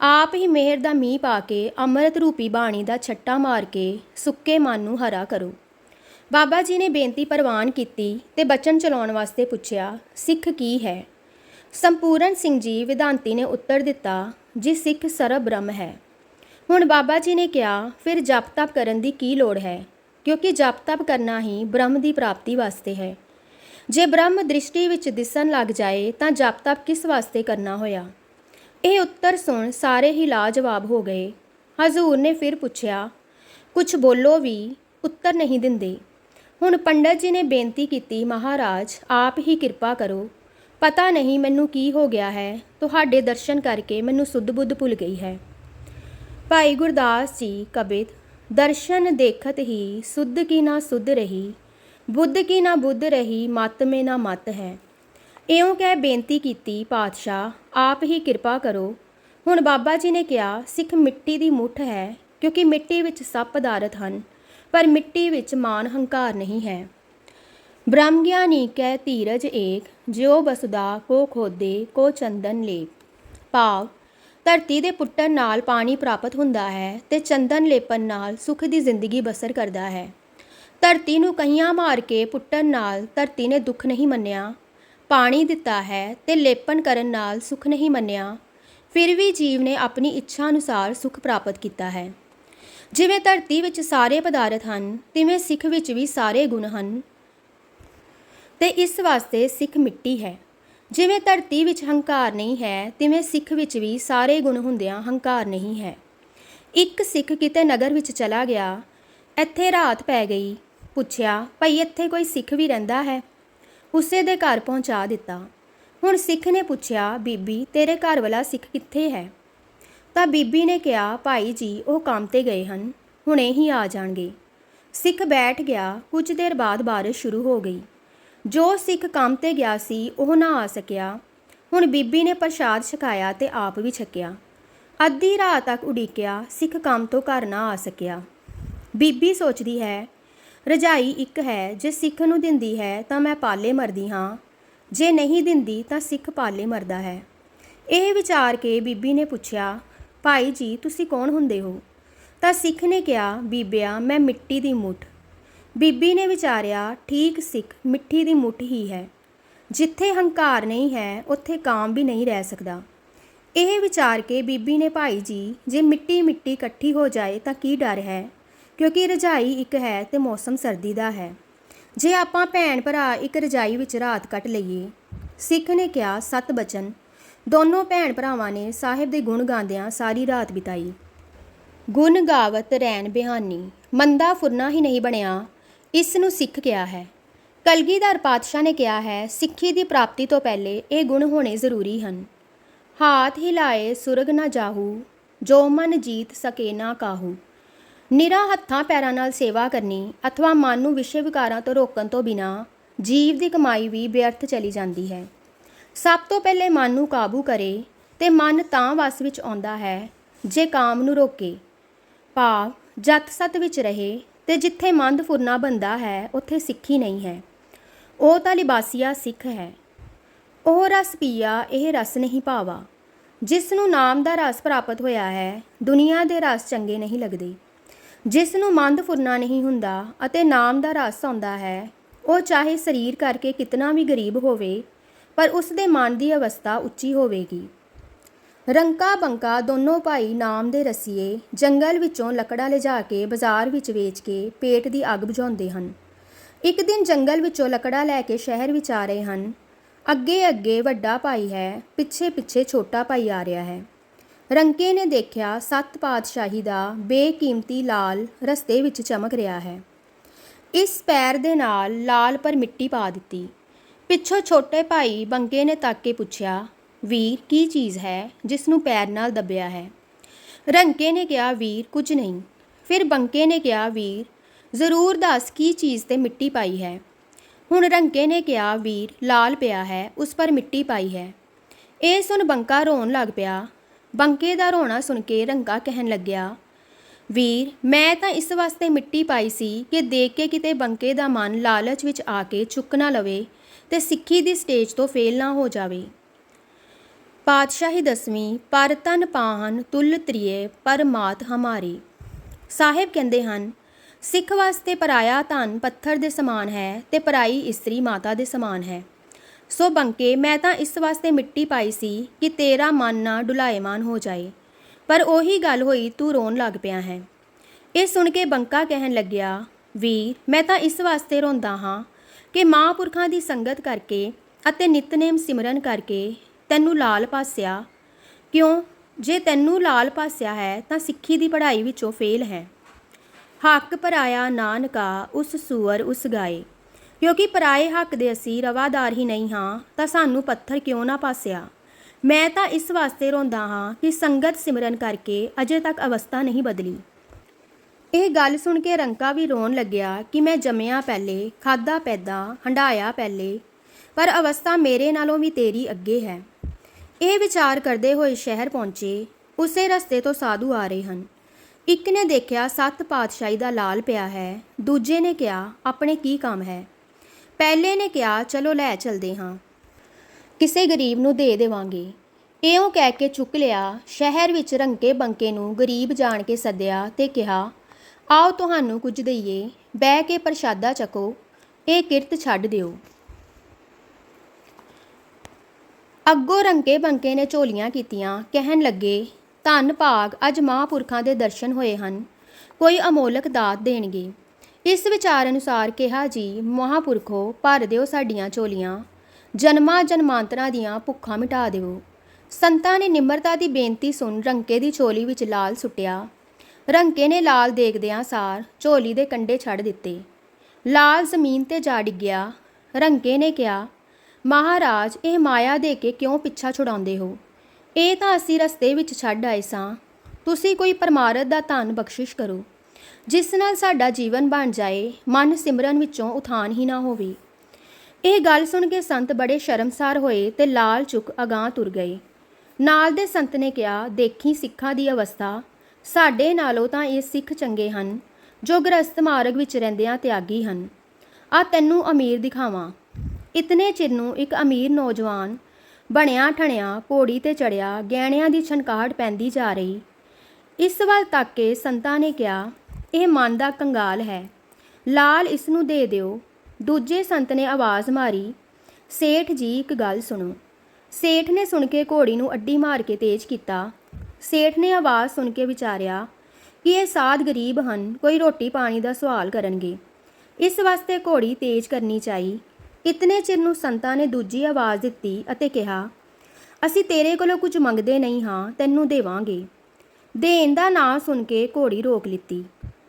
ਆਪ ਹੀ ਮਿਹਰ ਦਾ ਮੀਂਹ ਪਾ ਕੇ ਅੰਮ੍ਰਿਤ ਰੂਪੀ ਬਾਣੀ ਦਾ ਛੱਟਾ ਮਾਰ ਕੇ ਸੁੱਕੇ ਮਨ ਨੂੰ ਹਰਾ ਕਰੋ। ਬਾਬਾ ਜੀ ਨੇ ਬੇਨਤੀ ਪ੍ਰਵਾਨ ਕੀਤੀ ਤੇ ਬਚਨ ਚਲਾਉਣ ਵਾਸਤੇ ਪੁੱਛਿਆ, ਸਿੱਖ ਕੀ ਹੈ? ਸੰਪੂਰਨ ਸਿੰਘ ਜੀ ਵਿਧਾਂਤੀ ਨੇ ਉੱਤਰ ਦਿੱਤਾ, ਜੀ ਸਿੱਖ ਸਰਬ ਬ੍ਰਹਮ ਹੈ। ਹੁਣ ਬਾਬਾ ਜੀ ਨੇ ਕਿਹਾ, ਫਿਰ ਜਪ ਤਪ ਕਰਨ ਦੀ ਕੀ ਲੋੜ ਹੈ? ਕਿਉਂਕਿ ਜਪ ਤਪ ਕਰਨਾ ਹੀ ਬ੍ਰਹਮ ਦੀ ਪ੍ਰਾਪਤੀ ਵਾਸਤੇ ਹੈ। ਜੇ ਬ੍ਰਹਮ ਦ੍ਰਿਸ਼ਟੀ ਵਿੱਚ ਦਿਸਣ ਲੱਗ ਜਾਏ ਤਾਂ ਜਪ ਤਪ ਕਿਸ ਵਾਸਤੇ ਕਰਨਾ ਹੋਇਆ? ਇਹ ਉੱਤਰ ਸੁਣ ਸਾਰੇ ਹੀ ਲਾਜਵਾਬ ਹੋ ਗਏ। ਹਜ਼ੂਰ ਨੇ ਫਿਰ ਪੁੱਛਿਆ ਕੁਝ ਬੋਲੋ ਵੀ, ਉੱਤਰ ਨਹੀਂ ਦਿੰਦੇ। ਹੁਣ ਪੰਡਤ ਜੀ ਨੇ ਬੇਨਤੀ ਕੀਤੀ, ਮਹਾਰਾਜ, ਆਪ ਹੀ ਕਿਰਪਾ ਕਰੋ। ਪਤਾ ਨਹੀਂ ਮੈਨੂੰ ਕੀ ਹੋ ਗਿਆ ਹੈ। ਤੁਹਾਡੇ ਦਰਸ਼ਨ ਕਰਕੇ ਮੈਨੂੰ ਸੁੱਧ ਬੁੱਧ ਭੁੱਲ ਗਈ ਹੈ। ਭਾਈ ਗੁਰਦਾਸ ਜੀ ਕਬਿਤ, ਦਰਸ਼ਨ ਦੇਖਤ ਹੀ, ਸੁੱਧ ਕੀ ਨਾ ਸੁੱਧ ਰਹੀ। ਬੁੱਧ ਕੀ ਨਾ ਬੁੱਧ ਰਹੀ, ਮਤ ਮੇ ਨਾ ਮਤ ਹੈ। ਇਉਂ ਕਹਿ ਬੇਨਤੀ ਕੀਤੀ, ਪਾਤਸ਼ਾਹ, ਆਪ ਹੀ ਕਿਰਪਾ ਕਰੋ। ਹੁਣ ਬਾਬਾ ਜੀ ਨੇ ਕਿਹਾ, ਸਿੱਖ ਮਿੱਟੀ ਦੀ ਮੁੱਠ ਹੈ, ਕਿਉਂਕਿ ਮਿੱਟੀ ਵਿੱਚ ਸਭ ਪਦਾਰਥ ਹਨ, ਪਰ ਮਿੱਟੀ ਵਿੱਚ ਮਾਨ ਹੰਕਾਰ ਨਹੀਂ ਹੈ। ਬ੍ਰਹਮ ਗਿਆਨੀ ਕੈ ਧੀਰਜ ਏਕ, ਜਿਉ ਬਸੁਦਾ, ਕੋ ਖੋਦੇ, ਕੋ ਚੰਦਨ ਲੇਪ। ਭਾਵ, ਧਰਤੀ ਦੇ ਪੁੱਟਣ ਨਾਲ ਪਾਣੀ ਪ੍ਰਾਪਤ ਹੁੰਦਾ ਹੈ ਤੇ ਚੰਦਨ ਲੇਪਨ ਨਾਲ ਸੁਖ ਦੀ ਜ਼ਿੰਦਗੀ ਬਸਰ ਕਰਦਾ ਹੈ। ਧਰਤੀ ਨੂੰ ਕਹੀਆਂ ਮਾਰ ਕੇ ਪੁੱਟਣ ਨਾਲ ਧਰਤੀ ਨੇ ਦੁੱਖ ਨਹੀਂ ਮੰਨਿਆ ਪਾਣੀ ਦਿੱਤਾ ਹੈ ਤੇ ਲੇਪਨ ਕਰਨ ਨਾਲ ਸੁਖ ਨਹੀਂ ਮੰਨਿਆ। ਫਿਰ ਵੀ ਜੀਵ ਨੇ ਆਪਣੀ ਇੱਛਾ ਅਨੁਸਾਰ ਸੁਖ ਪ੍ਰਾਪਤ ਕੀਤਾ ਹੈ। ਜਿਵੇਂ ਧਰਤੀ ਵਿੱਚ ਸਾਰੇ ਪਦਾਰਥ ਹਨ, ਤਿਵੇਂ ਸਿੱਖ ਵਿੱਚ ਵੀ ਸਾਰੇ ਗੁਣ ਹਨ। ਤੇ ਇਸ ਵਾਸਤੇ ਸਿੱਖ ਮਿੱਟੀ ਹੈ। ਜਿਵੇਂ ਧਰਤੀ ਵਿੱਚ ਹੰਕਾਰ ਨਹੀਂ ਹੈ, ਤਿਵੇਂ ਸਿੱਖ ਵਿੱਚ ਵੀ ਸਾਰੇ ਗੁਣ ਹੁੰਦਿਆਂ ਹੰਕਾਰ ਨਹੀਂ ਹੈ। ਇੱਕ ਸਿੱਖ ਕਿਤੇ ਨਗਰ ਵਿੱਚ ਚਲਾ ਗਿਆ, ਇੱਥੇ ਰਾਤ ਪੈ ਗਈ, ਪੁੱਛਿਆ, ਭਈ ਇੱਥੇ ਕੋਈ ਸਿੱਖ ਵੀ ਰਹਿੰਦਾ ਹੈ? ਉਸੇ ਦੇ ਘਰ ਪਹੁੰਚਾ ਦਿੱਤਾ। ਹੁਣ ਸਿੱਖ ਨੇ ਪੁੱਛਿਆ, ਬੀਬੀ, ਤੇਰੇ ਘਰ ਵਾਲਾ ਸਿੱਖ ਕਿੱਥੇ ਹੈ? ਤਾਂ ਬੀਬੀ ਨੇ ਕਿਹਾ, ਭਾਈ ਜੀ, ਉਹ ਕੰਮ ਤੇ ਗਏ ਹਨ, ਹੁਣੇ ਹੀ ਆ ਜਾਣਗੇ। ਸਿੱਖ ਬੈਠ ਗਿਆ, ਕੁਝ ਦੇਰ ਬਾਅਦ ਬਾਰਿਸ਼ ਸ਼ੁਰੂ ਹੋ ਗਈ। ਜੋ ਸਿੱਖ ਕੰਮ ਤੇ ਗਿਆ ਸੀ, ਉਹ ਨਾ ਆ ਸਕਿਆ। ਹੁਣ ਬੀਬੀ ਨੇ ਪ੍ਰਸ਼ਾਦ ਛਕਾਇਆ ਤੇ ਆਪ ਵੀ ਛਕਿਆ। ਅੱਧੀ ਰਾਤ ਤੱਕ ਉਡੀਕਿਆ, ਸਿੱਖ ਕੰਮ ਤੋਂ ਘਰ ਨਾ ਆ ਸਕਿਆ। ਬੀਬੀ ਸੋਚਦੀ ਹੈ ਰਜਾਈ ਇੱਕ ਹੈ, ਜੇ ਸਿੱਖ ਨੂੰ ਦਿੰਦੀ ਹੈ ਤਾਂ ਮੈਂ ਪਾਲੇ ਮਰਦੀ ਹਾਂ। ਜੇ ਨਹੀਂ ਦਿੰਦੀ ਤਾਂ ਸਿੱਖ ਪਾਲੇ ਮਰਦਾ ਹੈ। ਇਹ ਵਿਚਾਰ ਕੇ ਬੀਬੀ ਨੇ ਪੁੱਛਿਆ, ਭਾਈ ਜੀ, ਤੁਸੀਂ ਕੌਣ ਹੁੰਦੇ ਹੋ? ਤਾਂ ਸਿੱਖ ਨੇ ਕਿਹਾ, ਬੀਬਿਆ, ਮੈਂ ਮਿੱਟੀ ਦੀ ਮੁੱਠ। ਬੀਬੀ ਨੇ ਵਿਚਾਰਿਆ, ਠੀਕ ਸਿੱਖ ਮਿੱਟੀ ਦੀ ਮੁੱਠ ਹੀ ਹੈ। ਜਿੱਥੇ ਹੰਕਾਰ ਨਹੀਂ ਹੈ, ਉੱਥੇ ਕਾਮ ਵੀ ਨਹੀਂ ਰਹਿ ਸਕਦਾ। ਇਹ ਵਿਚਾਰ ਕੇ ਬੀਬੀ ਨੇ, ਭਾਈ ਜੀ, ਜੇ ਮਿੱਟੀ ਮਿੱਟੀ ਇਕੱਠੀ ਹੋ ਜਾਏ ਤਾਂ ਕੀ ਡਰ ਹੈ? ਕਿਉਂਕਿ ਰਜਾਈ ਇੱਕ ਹੈ ਤੇ ਮੌਸਮ ਸਰਦੀ ਦਾ ਹੈ। ਜੇ ਆਪਾਂ ਭੈਣ ਭਰਾ ਇੱਕ ਰਜਾਈ ਵਿੱਚ ਰਾਤ ਕੱਟ ਲਈਏ, ਸਿੱਖ ਨੇ ਕਿਹਾ, ਸਤ ਬਚਨ। ਦੋਨੋਂ ਭੈਣ ਭਰਾਵਾਂ ਨੇ ਸਾਹਿਬ ਦੇ ਗੁਣ ਗਾਉਂਦਿਆਂ ਸਾਰੀ ਰਾਤ ਬਿਤਾਈ। ਗੁਣ ਗਾਵਤ ਰੈਣ ਬਿਹਾਨੀ, ਮੰਦਾ ਫੁਰਨਾ ਹੀ ਨਹੀਂ ਬਣਿਆ, ਇਸ ਨੂੰ ਸਿੱਖ ਕਿਹਾ ਹੈ। ਕਲਗੀਧਰ ਪਾਤਸ਼ਾਹ ਨੇ ਕਿਹਾ ਹੈ, ਸਿੱਖੀ ਦੀ ਪ੍ਰਾਪਤੀ ਤੋਂ ਪਹਿਲੇ ਇਹ ਗੁਣ ਹੋਣੇ ਜ਼ਰੂਰੀ ਹਨ। ਹਾਥ ਹਿਲਾਏ ਸੁਰਗ ਨਾ ਜਾਹੂ, ਜੋ ਮਨ ਜੀਤ ਸਕੇ ਨਾ ਕਾਹੂ। ਨਿਰਾ ਹੱਥਾਂ ਪੈਰਾਂ ਨਾਲ ਸੇਵਾ ਕਰਨੀ ਅਥਵਾ ਮਨ ਨੂੰ ਵਿਸ਼ੇ ਵਿਕਾਰਾਂ ਤੋਂ ਰੋਕਣ ਤੋਂ ਬਿਨਾ ਜੀਵ ਦੀ ਕਮਾਈ ਵੀ ਵਿਅਰਥ ਚਲੀ ਜਾਂਦੀ ਹੈ। ਸਭ ਤੋਂ ਪਹਿਲੇ ਮਨ ਨੂੰ ਕਾਬੂ ਕਰੇ ਤੇ ਮਨ ਤਾਂ ਵਸ ਵਿੱਚ ਆਉਂਦਾ ਹੈ ਜੇ ਕਾਮ ਨੂੰ ਰੋਕੇ। ਭਾਵ ਜਤ ਸਤ ਵਿੱਚ ਰਹੇ ਤੇ ਜਿੱਥੇ ਮੰਦ ਫੁਰਨਾ ਬੰਦਾ ਹੈ, ਉੱਥੇ ਸਿੱਖੀ ਨਹੀਂ ਹੈ। ਉਹ ਤਾਂ ਲਿਬਾਸੀਆ ਸਿੱਖ ਹੈ। ਉਹ ਰਸ ਪੀਆ, ਇਹ ਰਸ ਨਹੀਂ ਭਾਵਾ ਜਿਸ ਨੂੰ ਨਾਮ ਦਾ ਰਸ ਪ੍ਰਾਪਤ ਹੋਇਆ ਹੈ, ਦੁਨੀਆ ਦੇ ਰਸ ਚੰਗੇ ਨਹੀਂ ਲੱਗਦੇ। ਜਿਸ ਨੂੰ ਮੰਦ ਫੁਰਨਾ ਨਹੀਂ ਹੁੰਦਾ ਅਤੇ ਨਾਮ ਦਾ ਰਸ ਆਉਂਦਾ ਹੈ, ਉਹ ਚਾਹੇ ਸਰੀਰ ਕਰਕੇ ਕਿਤਨਾ ਵੀ ਗਰੀਬ ਹੋਵੇ, ਪਰ ਉਸ ਦੇ ਮਨ ਦੀ ਅਵਸਥਾ ਉੱਚੀ ਹੋਵੇਗੀ। ਰੰਕਾ ਬੰਕਾ ਦੋਨੋਂ ਭਾਈ ਨਾਮ ਦੇ ਰਸੀਏ ਜੰਗਲ ਵਿੱਚੋਂ ਲੱਕੜਾਂ ਲਿਜਾ ਕੇ ਬਾਜ਼ਾਰ ਵਿੱਚ ਵੇਚ ਕੇ ਪੇਟ ਦੀ ਅੱਗ ਬੁਝਾਉਂਦੇ ਹਨ। ਇੱਕ ਦਿਨ ਜੰਗਲ ਵਿੱਚੋਂ ਲੱਕੜਾਂ ਲੈ ਕੇ ਸ਼ਹਿਰ ਵਿੱਚ ਆ ਰਹੇ ਹਨ। ਅੱਗੇ ਅੱਗੇ ਵੱਡਾ ਭਾਈ ਹੈ ਪਿੱਛੇ ਪਿੱਛੇ ਛੋਟਾ ਭਾਈ ਆ ਰਿਹਾ ਹੈ। ਰੰਕੇ ਨੇ ਦੇਖਿਆ ਸੱਤ ਪਾਤਸ਼ਾਹੀ ਦਾ ਬੇਕੀਮਤੀ ਲਾਲ ਰਸਤੇ ਵਿੱਚ ਚਮਕ ਰਿਹਾ ਹੈ। ਇਸ ਪੈਰ ਦੇ ਨਾਲ ਲਾਲ ਪਰ ਮਿੱਟੀ ਪਾ ਦਿੱਤੀ। ਪਿੱਛੋਂ ਛੋਟੇ ਭਾਈ ਬੰਕੇ ਨੇ ਤੱਕ ਕੇ ਪੁੱਛਿਆ, ਵੀਰ, ਕੀ ਚੀਜ਼ ਹੈ ਜਿਸ ਨੂੰ ਪੈਰ ਨਾਲ ਦੱਬਿਆ ਹੈ? ਰੰਕੇ ਨੇ ਕਿਹਾ, ਵੀਰ, ਕੁਝ ਨਹੀਂ। ਫਿਰ ਬੰਕੇ ਨੇ ਕਿਹਾ, ਵੀਰ, ਜ਼ਰੂਰ ਦੱਸ ਕੀ ਚੀਜ਼ ਤੇ ਮਿੱਟੀ ਪਾਈ ਹੈ? ਹੁਣ ਰੰਕੇ ਨੇ ਕਿਹਾ, ਵੀਰ, ਲਾਲ ਪਿਆ ਹੈ, ਉਸ ਪਰ ਮਿੱਟੀ ਪਾਈ ਹੈ। ਇਹ ਸੁਣ ਬੰਕਾ ਰੋਣ ਲੱਗ ਪਿਆ। ਬੰਕੇ ਦਾ ਰੋਣਾ ਸੁਣ ਕੇ ਰੰਗਾ ਕਹਿਣ ਲੱਗਿਆ, ਵੀਰ, ਮੈਂ ਤਾਂ ਇਸ ਵਾਸਤੇ ਮਿੱਟੀ ਪਾਈ ਸੀ ਕਿ ਦੇਖ ਕੇ ਕਿਤੇ ਬੰਕੇ ਦਾ ਮਨ ਲਾਲਚ ਵਿੱਚ ਆ ਕੇ ਚੁੱਕ ਨਾ ਲਵੇ ਤੇ ਸਿੱਖੀ ਦੀ ਸਟੇਜ ਤੋਂ ਫੇਲ ਨਾ ਹੋ ਜਾਵੇ। ਪਾਤਸ਼ਾਹੀ ਦਸਵੀਂ, ਪਰ ਤਨ ਪਾਹਨ ਤੁਲ ਤ੍ਰਿਏ ਪਰਮਾਤ ਹਮਾਰੀ। ਸਾਹਿਬ ਕਹਿੰਦੇ ਹਨ, ਸਿੱਖ ਵਾਸਤੇ ਪਰਾਇਆ ਧਨ ਪੱਥਰ ਦੇ ਸਮਾਨ ਹੈ ਤੇ ਪਰਾਈ ਇਸਤਰੀ ਮਾਤਾ ਦੇ ਸਮਾਨ ਹੈ। ਸੋ ਬੰਕੇ, ਮੈਂ ਤਾਂ ਇਸ ਵਾਸਤੇ ਮਿੱਟੀ ਪਾਈ ਸੀ ਕਿ ਤੇਰਾ ਮਨ ਨਾ ਡੁਲਾਏਮਾਨ ਹੋ ਜਾਏ। ਪਰ ਉਹੀ ਗੱਲ ਹੋਈ ਤੂੰ ਰੋਣ ਲੱਗ ਪਿਆ ਹੈ। ਇਹ ਸੁਣ ਕੇ ਬੰਕਾ ਕਹਿਣ ਲੱਗਿਆ, ਵੀਰ, ਮੈਂ ਤਾਂ ਇਸ ਵਾਸਤੇ ਰੋਂਦਾ ਹਾਂ ਕਿ ਮਹਾਂਪੁਰਖਾਂ ਦੀ ਸੰਗਤ ਕਰਕੇ ਅਤੇ ਨਿਤਨੇਮ ਸਿਮਰਨ ਕਰਕੇ ਤੈਨੂੰ ਲਾਲ ਪਾਸਿਆ। ਕਿਉਂ? ਜੇ ਤੈਨੂੰ ਲਾਲ ਪਾਸਿਆ ਹੈ ਤਾਂ ਸਿੱਖੀ ਦੀ ਪੜ੍ਹਾਈ ਵਿੱਚੋਂ ਫੇਲ ਹੈ। ਹੱਕ ਪਰਾਇਆ ਨਾਨਕਾ, ਉਸ ਸੂਰ ਉਸ ਗਾਏ। ਕਿਉਂਕਿ ਪਰਾਏ ਹੱਕ ਦੇ ਅਸੀਂ ਰਵਾਦਾਰ ਹੀ ਨਹੀਂ ਹਾਂ, ਤਾਂ ਸਾਨੂੰ ਪੱਥਰ ਕਿਉਂ ਨਾ ਪਾਸਿਆ? ਮੈਂ ਤਾਂ ਇਸ ਵਾਸਤੇ ਰੋਂਦਾ ਹਾਂ ਕਿ ਸੰਗਤ ਸਿਮਰਨ ਕਰਕੇ ਅਜੇ ਤੱਕ ਅਵਸਥਾ ਨਹੀਂ ਬਦਲੀ। ਇਹ ਗੱਲ ਸੁਣ ਕੇ ਰੰਕਾ ਵੀ ਰੋਣ ਲੱਗਿਆ ਕਿ ਮੈਂ ਜੰਮਿਆ ਪਹਿਲੇ ਖਾਦਾ ਪੈਦਾ ਹੰਡਾਇਆ ਪਹਿਲੇ, ਪਰ ਅਵਸਥਾ ਮੇਰੇ ਨਾਲੋਂ ਵੀ ਤੇਰੀ ਅੱਗੇ ਹੈ। ਇਹ ਵਿਚਾਰ ਕਰਦੇ ਹੋਏ ਸ਼ਹਿਰ ਪਹੁੰਚੇ, ਉਸੇ ਰਸਤੇ ਤੋਂ ਸਾਧੂ ਆ ਰਹੇ ਹਨ। ਇੱਕ ਨੇ ਦੇਖਿਆ ਸੱਤ ਪਾਤਸ਼ਾਹੀ ਦਾ ਲਾਲ ਪਿਆ ਹੈ, ਦੂਜੇ ਨੇ ਕਿਹਾ, ਆਪਣੇ ਕੀ ਕੰਮ ਹੈ? ਪਹਿਲੇ ਨੇ ਕਿਹਾ, ਚਲੋ ਲੈ ਚਲਦੇ ਹਾਂ। ਕਿਸੇ ਗਰੀਬ ਨੂੰ ਦੇ ਦੇਵਾਂਗੇ। ਇਉਂ ਕਹਿ ਕੇ ਚੁੱਕ ਲਿਆ, ਸ਼ਹਿਰ ਵਿੱਚ ਰੰਕੇ ਬੰਕੇ ਨੂੰ ਗਰੀਬ ਜਾਣ ਕੇ ਸੱਦਿਆ ਤੇ ਕਿਹਾ, ਆਓ ਤੁਹਾਨੂੰ ਕੁਝ ਦਈਏ, ਬਹਿ ਕੇ ਪ੍ਰਸ਼ਾਦਾ ਚੱਕੋ, ਇਹ ਕਿਰਤ ਛੱਡ ਦਿਓ। ਅੱਗੋਂ ਰੰਕੇ ਬੰਕੇ ਨੇ ਝੋਲੀਆਂ ਕੀਤੀਆਂ, ਕਹਿਣ ਲੱਗੇ, ਧੰਨ ਭਾਗ, ਅੱਜ ਮਹਾਂਪੁਰਖਾਂ ਦੇ ਦਰਸ਼ਨ ਹੋਏ ਹਨ। ਕੋਈ ਅਮੋਲਕ ਦਾਤ ਦੇਣਗੇ। ਇਸ ਵਿਚਾਰ ਅਨੁਸਾਰ ਕਿਹਾ ਜੀ, ਮਹਾਂਪੁਰਖੋ, ਭਰ ਦਿਓ ਸਾਡੀਆਂ ਝੋਲੀਆਂ। ਜਨਮਾਂ ਜਨਮਾਂਤਰਾਂ ਦੀਆਂ ਭੁੱਖਾਂ ਮਿਟਾ ਦਿਓ। ਸੰਤਾਂ ਨੇ ਨਿਮਰਤਾ ਦੀ ਬੇਨਤੀ ਸੁਣ ਰੰਕੇ ਦੀ ਝੋਲੀ ਵਿੱਚ ਲਾਲ ਸੁੱਟਿਆ। ਰੰਕੇ ਨੇ ਲਾਲ ਦੇਖਦਿਆਂ ਸਾਰ ਝੋਲੀ ਦੇ ਕੰਡੇ ਛੱਡ ਦਿੱਤੇ। ਲਾਲ ਜ਼ਮੀਨ ਤੇ ਜਾ ਡਿੱਗਿਆ। ਰੰਕੇ ਨੇ ਕਿਹਾ, ਮਹਾਰਾਜ, ਇਹ ਮਾਇਆ ਦੇ ਕੇ ਕਿਉਂ ਪਿੱਛਾ ਛੁਡਾਉਂਦੇ ਹੋ? ਇਹ ਤਾਂ ਅਸੀਂ ਰਸਤੇ ਵਿੱਚ ਛੱਡ ਆਏ ਸਾਂ। ਤੁਸੀਂ ਕੋਈ ਪਰਮਾਰਥ ਦਾ ਧਨ ਬਖਸ਼ਿਸ਼ ਕਰੋ। ਜਿਸ ਨਾਲ ਸਾਡਾ ਜੀਵਨ ਬਣ ਜਾਏ, ਮਨ ਸਿਮਰਨ ਵਿੱਚੋਂ ਉਥਾਨ ਹੀ ਨਾ ਹੋਵੇ। ਇਹ ਗੱਲ ਸੁਣ ਕੇ ਸੰਤ ਬੜੇ ਸ਼ਰਮਸਾਰ ਹੋਏ ਤੇ ਲਾਲ ਚੁੱਕ ਅਗਾਂਹ ਤੁਰ ਗਏ। ਨਾਲ ਦੇ ਸੰਤ ਨੇ ਕਿਹਾ, ਦੇਖੀ ਸਿੱਖਾਂ ਦੀ ਅਵਸਥਾ। ਸਾਡੇ ਨਾਲੋਂ ਤਾਂ ਇਹ ਸਿੱਖ ਚੰਗੇ ਹਨ, ਜੋ ਗ੍ਰਸਤ ਮਾਰਗ ਵਿੱਚ ਰਹਿੰਦਿਆਂ ਤਿਆਗੀ ਹਨ। ਆ ਤੈਨੂੰ ਅਮੀਰ ਦਿਖਾਵਾਂ। ਇਤਨੇ ਚਿਰ ਨੂੰ ਇੱਕ ਅਮੀਰ ਨੌਜਵਾਨ ਬਣਿਆ ਠਣਿਆ ਘੋੜੀ ਤੇ ਚੜਿਆ, ਗਹਿਣਿਆਂ ਦੀ ਛਣਕਾਹਟ ਪੈਂਦੀ ਜਾ ਰਹੀ। ਇਸ ਵੱਲ ਤੱਕ ਕੇ ਸੰਤਾਂ ਨੇ ਕਿਹਾ ਇਹ ਮਨ ਦਾ ਕੰਗਾਲ ਹੈ। ਲਾਲ ਇਸ ਨੂੰ ਦੇ ਦਿਓ। ਦੂਜੇ ਸੰਤ ਨੇ ਆਵਾਜ਼ ਮਾਰੀ, ਸੇਠ ਜੀ, ਇੱਕ ਗੱਲ ਸੁਣੋ। ਸੇਠ ਨੇ ਸੁਣ ਕੇ ਘੋੜੀ ਨੂੰ ਅੱਡੀ ਮਾਰ ਕੇ ਤੇਜ਼ ਕੀਤਾ। ਸੇਠ ਨੇ ਆਵਾਜ਼ ਸੁਣ ਕੇ ਵਿਚਾਰਿਆ, ਕਿ ਇਹ ਸਾਧ ਗਰੀਬ ਹਨ, ਕੋਈ ਰੋਟੀ ਪਾਣੀ ਦਾ ਸਵਾਲ ਕਰਨਗੇ। ਇਸ ਵਾਸਤੇ ਘੋੜੀ ਤੇਜ਼ ਕਰਨੀ ਚਾਹੀ। ਇਤਨੇ ਚਿਰ ਨੂੰ ਸੰਤਾਂ ਨੇ ਦੂਜੀ ਆਵਾਜ਼ ਦਿੱਤੀ ਅਤੇ ਕਿਹਾ, ਅਸੀਂ ਤੇਰੇ ਕੋਲੋਂ ਕੁਝ ਮੰਗਦੇ ਨਹੀਂ ਹਾਂ, ਤੈਨੂੰ ਦੇਵਾਂਗੇ। ਦੇਣ ਦਾ ਨਾਂ ਸੁਣ ਕੇ ਘੋੜੀ ਰੋਕ ਲਿੱਤੀ।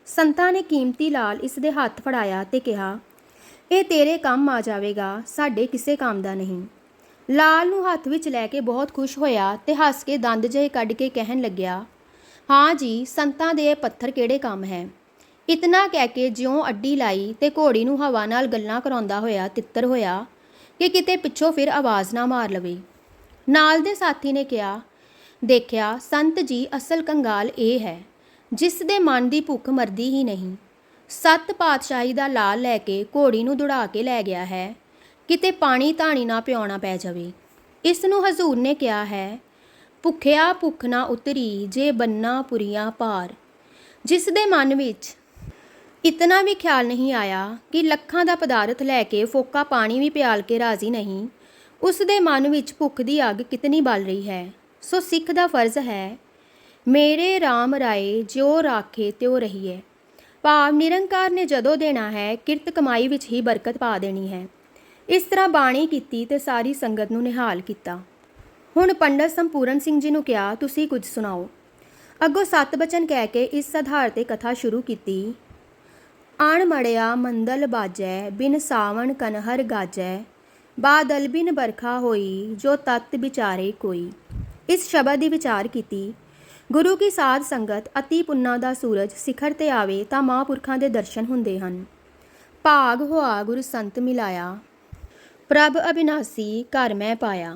ਸੰਤਾਂ ਨੇ ਕੀਮਤੀ ਲਾਲ ਇਸ ਦੇ ਹੱਥ ਫੜਾਇਆ ਤੇ ਕਿਹਾ, ਇਹ ਤੇਰੇ ਕੰਮ ਆ ਜਾਵੇਗਾ, ਸਾਡੇ ਕਿਸੇ ਕੰਮ ਦਾ ਨਹੀਂ। ਲਾਲ ਨੂੰ ਹੱਥ ਵਿੱਚ ਲੈ ਕੇ ਬਹੁਤ ਖੁਸ਼ ਹੋਇਆ ਤੇ ਹੱਸ ਕੇ ਦੰਦ ਜਿਹੇ ਕੱਢ ਕੇ ਕਹਿਣ ਲੱਗਿਆ, ਹਾਂ ਜੀ, ਸੰਤਾਂ ਦੇ ਇਹ ਪੱਥਰ ਕਿਹੜੇ ਕੰਮ ਹੈ? ਇਤਨਾ ਕਹਿ ਕੇ ਜਿਉਂ ਅੱਡੀ ਲਾਈ ਤੇ ਘੋੜੀ ਨੂੰ ਹਵਾ ਨਾਲ ਗੱਲਾਂ ਕਰਾਉਂਦਾ ਹੋਇਆ ਤਿੱਤਰ ਹੋਇਆ ਕਿ ਕਿਤੇ ਪਿੱਛੋਂ ਫਿਰ ਆਵਾਜ਼ ਨਾ ਮਾਰ ਲਵੇ। ਨਾਲ ਦੇ ਸਾਥੀ ਨੇ ਕਿਹਾ, ਦੇਖਿਆ, ਸੰਤ ਜੀ, ਅਸਲ ਕੰਗਾਲ ਇਹ ਹੈ। ਜਿਸ ਦੇ ਮਨ ਦੀ ਭੁੱਖ ਮਰਦੀ ਹੀ ਨਹੀਂ। ਸੱਤ ਪਾਤਸ਼ਾਹੀ ਦਾ ਲਾਲ ਲੈ ਕੇ ਘੋੜੀ ਨੂੰ ਦੁੜਾ ਕੇ ਲੈ ਗਿਆ ਹੈ। ਕਿਤੇ ਪਾਣੀ ਧਾਣੀ ਨਾ ਪਿਆਉਣਾ ਪੈ ਜਾਵੇ। ਇਸ ਨੂੰ ਹਜ਼ੂਰ ਨੇ ਕਿਹਾ ਹੈ, ਭੁੱਖਿਆ ਭੁੱਖ ਨਾ ਉਤਰੀ ਜੇ ਬੰਨਾ ਪੁਰੀਆਂ ਪਾਰ ਜਿਸ ਦੇ ਮਨ ਵਿੱਚ ਇਤਨਾ ਵੀ ਖਿਆਲ ਨਹੀਂ ਆਇਆ ਕਿ ਲੱਖਾਂ ਦਾ ਪਦਾਰਥ ਲੈ ਕੇ ਫੋਕਾ ਪਾਣੀ ਵੀ ਪਿਆਲ ਕੇ ਰਾਜ਼ੀ ਨਹੀਂ, ਉਸ ਦੇ ਮਨ ਵਿੱਚ ਭੁੱਖ ਦੀ ਅੱਗ ਕਿਤਨੀ ਬਲ ਰਹੀ ਹੈ। ਸੋ ਸਿੱਖ ਦਾ ਫਰਜ਼ ਹੈ ਮੇਰੇ RAM ਰਾਏ ਜਿਉ ਰਾਖੇ ਤਿਉ ਰਹੀਏ ਭਾਵ ਨਿਰੰਕਾਰ ਨੇ ਜਦੋਂ ਦੇਣਾ ਹੈ, ਕਿਰਤ ਕਮਾਈ ਵਿੱਚ ਹੀ ਬਰਕਤ ਪਾ ਦੇਣੀ ਹੈ। ਇਸ ਤਰ੍ਹਾਂ ਬਾਣੀ ਕੀਤੀ ਤੇ ਸਾਰੀ ਸੰਗਤ ਨੂੰ ਨਿਹਾਲ ਕੀਤਾ। ਹੁਣ ਪੰਡਤ ਸੰਪੂਰਨ ਸਿੰਘ ਜੀ ਨੂੰ ਕਿਹਾ, ਤੁਸੀਂ ਕੁਝ ਸੁਣਾਓ। ਅੱਗੋਂ ਸੱਤ ਬਚਨ ਕਹਿ ਕੇ ਇਸ ਆਧਾਰ ਤੇ ਕਥਾ ਸ਼ੁਰੂ ਕੀਤੀ। ਆਣ ਮੜਿਆ ਮੰਦਲ ਬਾਜੈ, ਬਿਨ ਸਾਵਣ ਕਨਹਰ ਗਾਜੈ। ਬਾਦਲ ਬਿਨ ਬਰਖਾ ਹੋਈ, ਜੋ ਤਤ ਵਿਚਾਰੇ ਕੋਈ। ਇਸ ਸ਼ਬਦ ਦੀ ਵਿਚਾਰ ਕੀਤੀ। ਗੁਰੂ ਕੀ ਸਾਧ ਸੰਗਤ ਅਤੀ ਪੁੰਨਾ ਦਾ ਸੂਰਜ ਸਿਖਰ ਤੇ ਆਵੇ ਤਾਂ ਮਹਾਂਪੁਰਖਾਂ ਦੇ ਦਰਸ਼ਨ ਹੁੰਦੇ ਹਨ। ਭਾਗ ਹੋਆ ਗੁਰੂ ਸੰਤ ਮਿਲਾਇਆ, ਪ੍ਰਭ ਅਬਿਨਾਸੀ ਘਰ ਮੈਂ ਪਾਇਆ।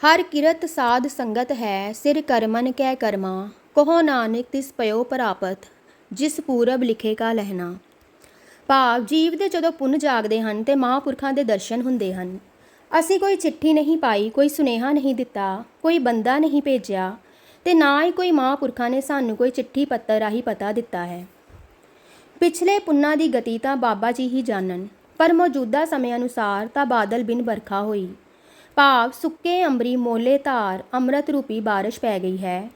ਹਰ ਕਿਰਤ ਸਾਧ ਸੰਗਤ ਹੈ, ਸਿਰ ਕਰਮਨ ਕੈ ਕਰਮਾ, ਕਹੋ ਨਾਨਕ ਤਿਸ ਪਇਓ ਪ੍ਰਾਪਤ, ਜਿਸ ਪੂਰਬ ਲਿਖੇ ਕਾ ਲਹਿਣਾ। ਭਾਵ ਜੀਵ ਦੇ ਜਦੋਂ ਪੁੰਨ ਜਾਗਦੇ ਹਨ ਤੇ ਮਹਾਂਪੁਰਖਾਂ ਦੇ ਦਰਸ਼ਨ ਹੁੰਦੇ ਹਨ। ਅਸੀਂ ਕੋਈ ਚਿੱਠੀ ਨਹੀਂ ਪਾਈ, ਕੋਈ ਸੁਨੇਹਾ ਨਹੀਂ ਦਿੱਤਾ, ਕੋਈ ਬੰਦਾ ਨਹੀਂ ਭੇਜਿਆ ਤੇ ਨਾ ਹੀ ਕੋਈ ਮਹਾਂਪੁਰਖਾਂ ਨੇ ਸਾਨੂੰ ਕੋਈ ਚਿੱਠੀ ਪੱਤਰ ਰਾਹੀਂ ਪਤਾ ਦਿੱਤਾ ਹੈ। ਪਿਛਲੇ ਪੁੰਨਾਂ ਦੀ ਗਤੀ ਤਾਂ ਬਾਬਾ ਜੀ ਹੀ ਜਾਣਨ, ਪਰ ਮੌਜੂਦਾ ਸਮੇਂ ਅਨੁਸਾਰ ਤਾਂ ਬਾਦਲ ਬਿਨ ਵਰਖਾ ਹੋਈ। ਭਾਵ ਸੁੱਕੇ ਅੰਬਰੀ ਮੋਲੇ ਧਾਰ ਅੰਮ੍ਰਿਤ ਰੂਪੀ ਬਾਰਿਸ਼ ਪੈ ਗਈ ਹੈ।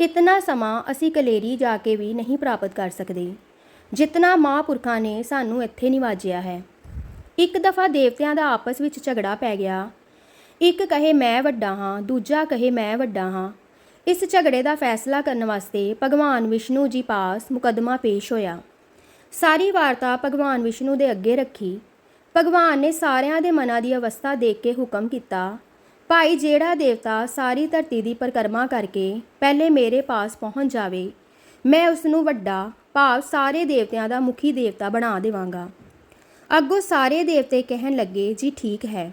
ਇਤਨਾ ਸਮਾਂ ਅਸੀਂ ਕਲੇਰੀ ਜਾ ਕੇ ਵੀ ਨਹੀਂ ਪ੍ਰਾਪਤ ਕਰ ਸਕਦੇ। ਜਿਤਨਾ ਮਹਾਂਪੁਰਖਾਂ ਨੇ ਸਾਨੂੰ ਇੱਥੇ ਨਿਵਾਜਿਆ ਹੈ। ਇੱਕ ਦਫਾ ਦੇਵਤਿਆਂ ਦਾ ਆਪਸ ਵਿੱਚ ਝਗੜਾ ਪੈ ਗਿਆ। ਇੱਕ ਕਹੇ ਮੈਂ ਵੱਡਾ ਹਾਂ, ਦੂਜਾ ਕਹੇ ਮੈਂ ਵੱਡਾ ਹਾਂ। ਇਸ ਝਗੜੇ ਦਾ ਫੈਸਲਾ ਕਰਨ ਵਾਸਤੇ ਭਗਵਾਨ ਵਿਸ਼ਨੂੰ ਜੀ ਪਾਸ ਮੁਕੱਦਮਾ ਪੇਸ਼ ਹੋਇਆ। ਸਾਰੀ ਵਾਰਤਾ ਭਗਵਾਨ ਵਿਸ਼ਨੂੰ ਦੇ ਅੱਗੇ ਰੱਖੀ। ਭਗਵਾਨ ਨੇ ਸਾਰਿਆਂ ਦੇ ਮਨਾਂ ਦੀ ਅਵਸਥਾ ਦੇਖ ਕੇ ਹੁਕਮ ਕੀਤਾ, ਭਾਈ ਜਿਹੜਾ ਦੇਵਤਾ ਸਾਰੀ ਧਰਤੀ ਦੀ ਪਰਿਕਰਮਾ ਕਰਕੇ ਪਹਿਲੇ ਮੇਰੇ ਪਾਸ ਪਹੁੰਚ ਜਾਵੇ, ਮੈਂ ਉਸ ਨੂੰ ਵੱਡਾ ਭਾਵ ਸਾਰੇ ਦੇਵਤਿਆਂ ਦਾ ਮੁਖੀ ਦੇਵਤਾ ਬਣਾ ਦੇਵਾਂਗਾ। ਅੱਗੋਂ ਸਾਰੇ ਦੇਵਤੇ ਕਹਿਣ ਲੱਗੇ, ਜੀ ਠੀਕ ਹੈ,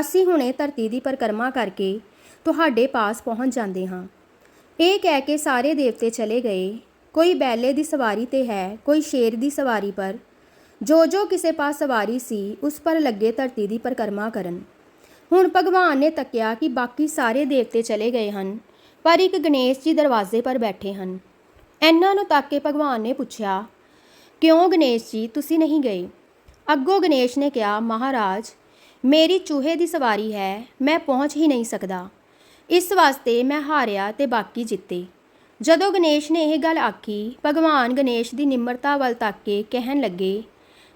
ਅਸੀਂ ਹੁਣੇ ਧਰਤੀ ਦੀ ਪਰਿਕਰਮਾ ਕਰਕੇ ਤੁਹਾਡੇ ਪਾਸ ਪਹੁੰਚ ਜਾਂਦੇ ਹਾਂ। ਇਹ ਕਹਿ ਕੇ ਸਾਰੇ ਦੇਵਤੇ ਚਲੇ ਗਏ। ਕੋਈ ਬੈਲੇ ਦੀ ਸਵਾਰੀ ਤੇ ਹੈ, ਕੋਈ ਸ਼ੇਰ ਦੀ ਸਵਾਰੀ ਪਰ। ਜੋ ਜੋ ਕਿਸੇ ਪਾਸ ਸਵਾਰੀ ਸੀ, ਉਸ ਪਰ ਲੱਗੇ ਧਰਤੀ ਦੀ ਪਰਿਕਰਮਾ ਕਰਨ। ਹੁਣ ਭਗਵਾਨ ਨੇ ਤੱਕਿਆ ਕਿ ਬਾਕੀ ਸਾਰੇ ਦੇਵਤੇ ਚਲੇ ਗਏ ਹਨ, ਪਰ ਇੱਕ ਗਣੇਸ਼ ਜੀ ਦਰਵਾਜ਼ੇ ਪਰ ਬੈਠੇ ਹਨ। ਇਹਨਾਂ ਨੂੰ ਤੱਕ ਕੇ ਭਗਵਾਨ ਨੇ ਪੁੱਛਿਆ, ਕਿਉਂ ਗਣੇਸ਼ ਜੀ, ਤੁਸੀਂ ਨਹੀਂ ਗਏ? ਅੱਗੋਂ ਗਣੇਸ਼ ਨੇ ਕਿਹਾ, ਮਹਾਰਾਜ, ਮੇਰੀ ਚੂਹੇ ਦੀ ਸਵਾਰੀ ਹੈ, ਮੈਂ ਪਹੁੰਚ ਹੀ ਨਹੀਂ ਸਕਦਾ। ਇਸ ਵਾਸਤੇ ਮੈਂ ਹਾਰਿਆ ਤੇ ਬਾਕੀ ਜਿੱਤੇ। ਜਦੋਂ ਗਣੇਸ਼ ਨੇ ਇਹ ਗੱਲ ਆਖੀ, ਭਗਵਾਨ ਗਣੇਸ਼ ਦੀ ਨਿਮਰਤਾ ਵੱਲ ਤੱਕ ਕੇ ਕਹਿਣ ਲੱਗੇ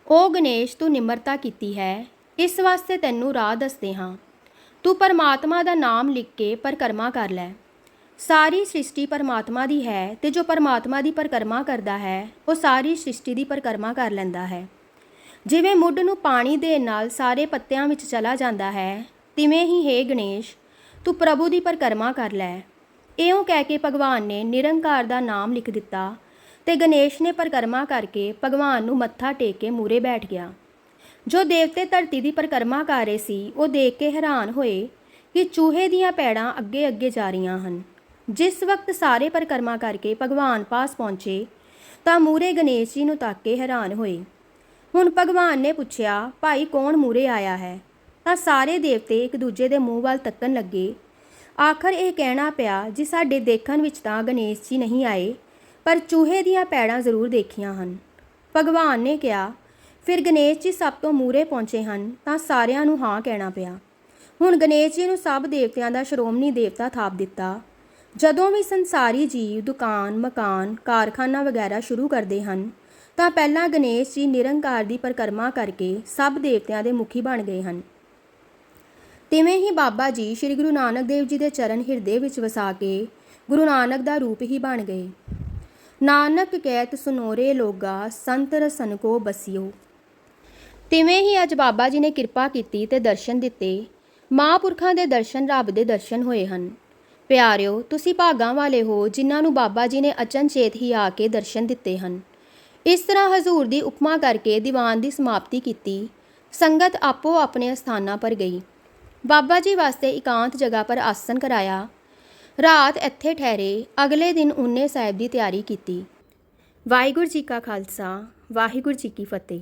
ਉਹ ਗਣੇਸ਼, ਤੂੰ ਨਿਮਰਤਾ ਕੀਤੀ ਹੈ। ਇਸ ਵਾਸਤੇ ਤੈਨੂੰ ਰਾਹ ਦੱਸਦੇ ਹਾਂ। ਤੂੰ ਪਰਮਾਤਮਾ ਦਾ ਨਾਮ ਲਿਖ ਕੇ ਪਰਕਰਮਾ ਕਰ ਲੈ। ਸਾਰੀ ਸ੍ਰਿਸ਼ਟੀ ਪਰਮਾਤਮਾ ਦੀ ਹੈ ਤੇ ਜੋ ਪਰਮਾਤਮਾ ਦੀ ਪਰਕਰਮਾ ਕਰਦਾ ਹੈ, ਉਹ ਸਾਰੀ ਸ੍ਰਿਸ਼ਟੀ ਦੀ ਪਰਕਰਮਾ ਕਰ ਲੈਂਦਾ ਹੈ। ਜਿਵੇਂ ਮੁੱਢ ਨੂੰ ਪਾਣੀ ਦੇ ਨਾਲ ਸਾਰੇ ਪੱਤਿਆਂ ਵਿੱਚ ਚਲਾ ਜਾਂਦਾ ਹੈ, ਤਿਵੇਂ ਹੀ ਹੈ ਗਣੇਸ਼ ਤੂੰ ਪ੍ਰਭੂ ਦੀ ਪਰਕਰਮਾ ਕਰ ਲੈ। ਇਉਂ ਕਹਿ ਕੇ ਭਗਵਾਨ ਨੇ ਨਿਰੰਕਾਰ ਦਾ ਨਾਮ ਲਿਖ ਦਿੱਤਾ ਤੇ ਗਣੇਸ਼ ਨੇ ਪਰਕਰਮਾ ਕਰਕੇ ਭਗਵਾਨ ਨੂੰ ਮੱਥਾ ਟੇਕ ਕੇ ਮੂਰੇ ਬੈਠ ਗਿਆ। ਜੋ ਦੇਵਤੇ ਧਰਤੀ ਦੀ ਪਰਕਰਮਾ ਕਰ ਰਹੇ ਸੀ, ਉਹ ਦੇਖ ਕੇ ਹੈਰਾਨ ਹੋਏ ਕਿ ਚੂਹੇ ਦੀਆਂ ਪੈੜਾਂ ਅੱਗੇ ਅੱਗੇ ਜਾ ਰਹੀਆਂ ਹਨ। ਜਿਸ ਵਕਤ ਸਾਰੇ ਪਰਕਰਮਾ ਕਰਕੇ ਭਗਵਾਨ ਪਾਸ ਪਹੁੰਚੇ, ਤਾਂ ਮੂਰੇ ਗਣੇਸ਼ ਜੀ ਨੂੰ ਤੱਕ ਕੇ ਹੈਰਾਨ ਹੋਏ। ਹੁਣ ਭਗਵਾਨ ਨੇ ਪੁੱਛਿਆ, ਭਾਈ ਕੌਣ ਮੂਰੇ ਆਇਆ ਹੈ? ਤਾਂ ਸਾਰੇ ਦੇਵਤੇ ਇੱਕ ਦੂਜੇ ਦੇ ਮੂੰਹ ਵੱਲ ਤੱਕਣ ਲੱਗੇ। ਆਖਰ ਇਹ ਕਹਿਣਾ ਪਿਆ ਜੀ, ਸਾਡੇ ਦੇਖਣ ਵਿੱਚ ਤਾਂ ਗਣੇਸ਼ ਜੀ ਨਹੀਂ ਆਏ, ਪਰ ਚੂਹੇ ਦੀਆਂ ਪੈੜਾਂ ਜ਼ਰੂਰ ਦੇਖੀਆਂ ਹਨ। ਭਗਵਾਨ ਨੇ ਕਿਹਾ, ਫਿਰ ਗਣੇਸ਼ ਜੀ ਸਭ ਤੋਂ ਮੂਰੇ ਪਹੁੰਚੇ ਹਨ, ਤਾਂ ਸਾਰਿਆਂ ਨੂੰ ਹਾਂ ਕਹਿਣਾ ਪਿਆ। ਹੁਣ ਗਣੇਸ਼ ਜੀ ਨੂੰ ਸਭ ਦੇਵਤਿਆਂ ਦਾ ਸ਼੍ਰੋਮਣੀ ਦੇਵਤਾ ਥਾਪ ਦਿੱਤਾ। ਜਦੋਂ ਵੀ ਸੰਸਾਰੀ ਜੀਵ, ਦੁਕਾਨ, ਮਕਾਨ, ਕਾਰਖਾਨਾ ਵਗੈਰਾ ਸ਼ੁਰੂ ਕਰਦੇ ਹਨ, ਤਾਂ ਪਹਿਲਾਂ ਗਣੇਸ਼ ਜੀ ਨਿਰੰਕਾਰ ਦੀ ਪਰਿਕਰਮਾ ਕਰਕੇ ਸਭ ਦੇਵਤਿਆਂ ਦੇ ਮੁਖੀ ਬਣ ਗਏ ਹਨ। ਤਿਵੇਂ ਹੀ ਬਾਬਾ ਜੀ ਸ੍ਰੀ ਗੁਰੂ ਨਾਨਕ ਦੇਵ ਜੀ ਦੇ ਚਰਨ ਹਿਰਦੇ ਵਿੱਚ ਵਸਾ ਕੇ ਗੁਰੂ ਨਾਨਕ ਦਾ ਰੂਪ ਹੀ ਬਣ ਗਏ। ਨਾਨਕ ਕਹਿਤ ਸੁਨੋਰੇ ਲੋਗਾ, ਸੰਤ ਰਸਨ ਕੋ ਬਸਿਓ। ਤਿਵੇਂ ਹੀ ਅੱਜ ਬਾਬਾ ਜੀ ਨੇ ਕਿਰਪਾ ਕੀਤੀ ਤੇ ਦਰਸ਼ਨ ਦਿੱਤੇ। ਮਹਾਂਪੁਰਖਾਂ ਦੇ ਦਰਸ਼ਨ ਰੱਬ ਦੇ ਦਰਸ਼ਨ ਹੋਏ ਹਨ। ਪਿਆਰਿਓ, ਤੁਸੀਂ ਭਾਗਾਂ ਵਾਲੇ ਹੋ, ਜਿਨ੍ਹਾਂ ਨੂੰ ਬਾਬਾ ਜੀ ਨੇ ਅਚਨਚੇਤ ਹੀ ਆ ਕੇ ਦਰਸ਼ਨ ਦਿੱਤੇ ਹਨ। ਇਸ ਤਰ੍ਹਾਂ ਹਜ਼ੂਰ ਦੀ ਉਪਮਾ ਕਰਕੇ ਦੀਵਾਨ ਦੀ ਸਮਾਪਤੀ ਕੀਤੀ। ਸੰਗਤ ਆਪੋ ਆਪਣੇ ਸਥਾਨਾਂ ਪਰ ਗਈ। ਬਾਬਾ ਜੀ ਵਾਸਤੇ ਇਕਾਂਤ ਜਗ੍ਹਾ ਪਰ ਆਸਨ ਕਰਾਇਆ। ਰਾਤ ਇੱਥੇ ਠਹਿਰੇ, ਅਗਲੇ ਦਿਨ ਉਨੇ ਸਾਹਿਬ ਦੀ ਤਿਆਰੀ ਕੀਤੀ। ਵਾਹਿਗੁਰੂ ਜੀ ਕਾ ਖਾਲਸਾ, ਵਾਹਿਗੁਰੂ ਜੀ ਕੀ ਫਤਿਹ।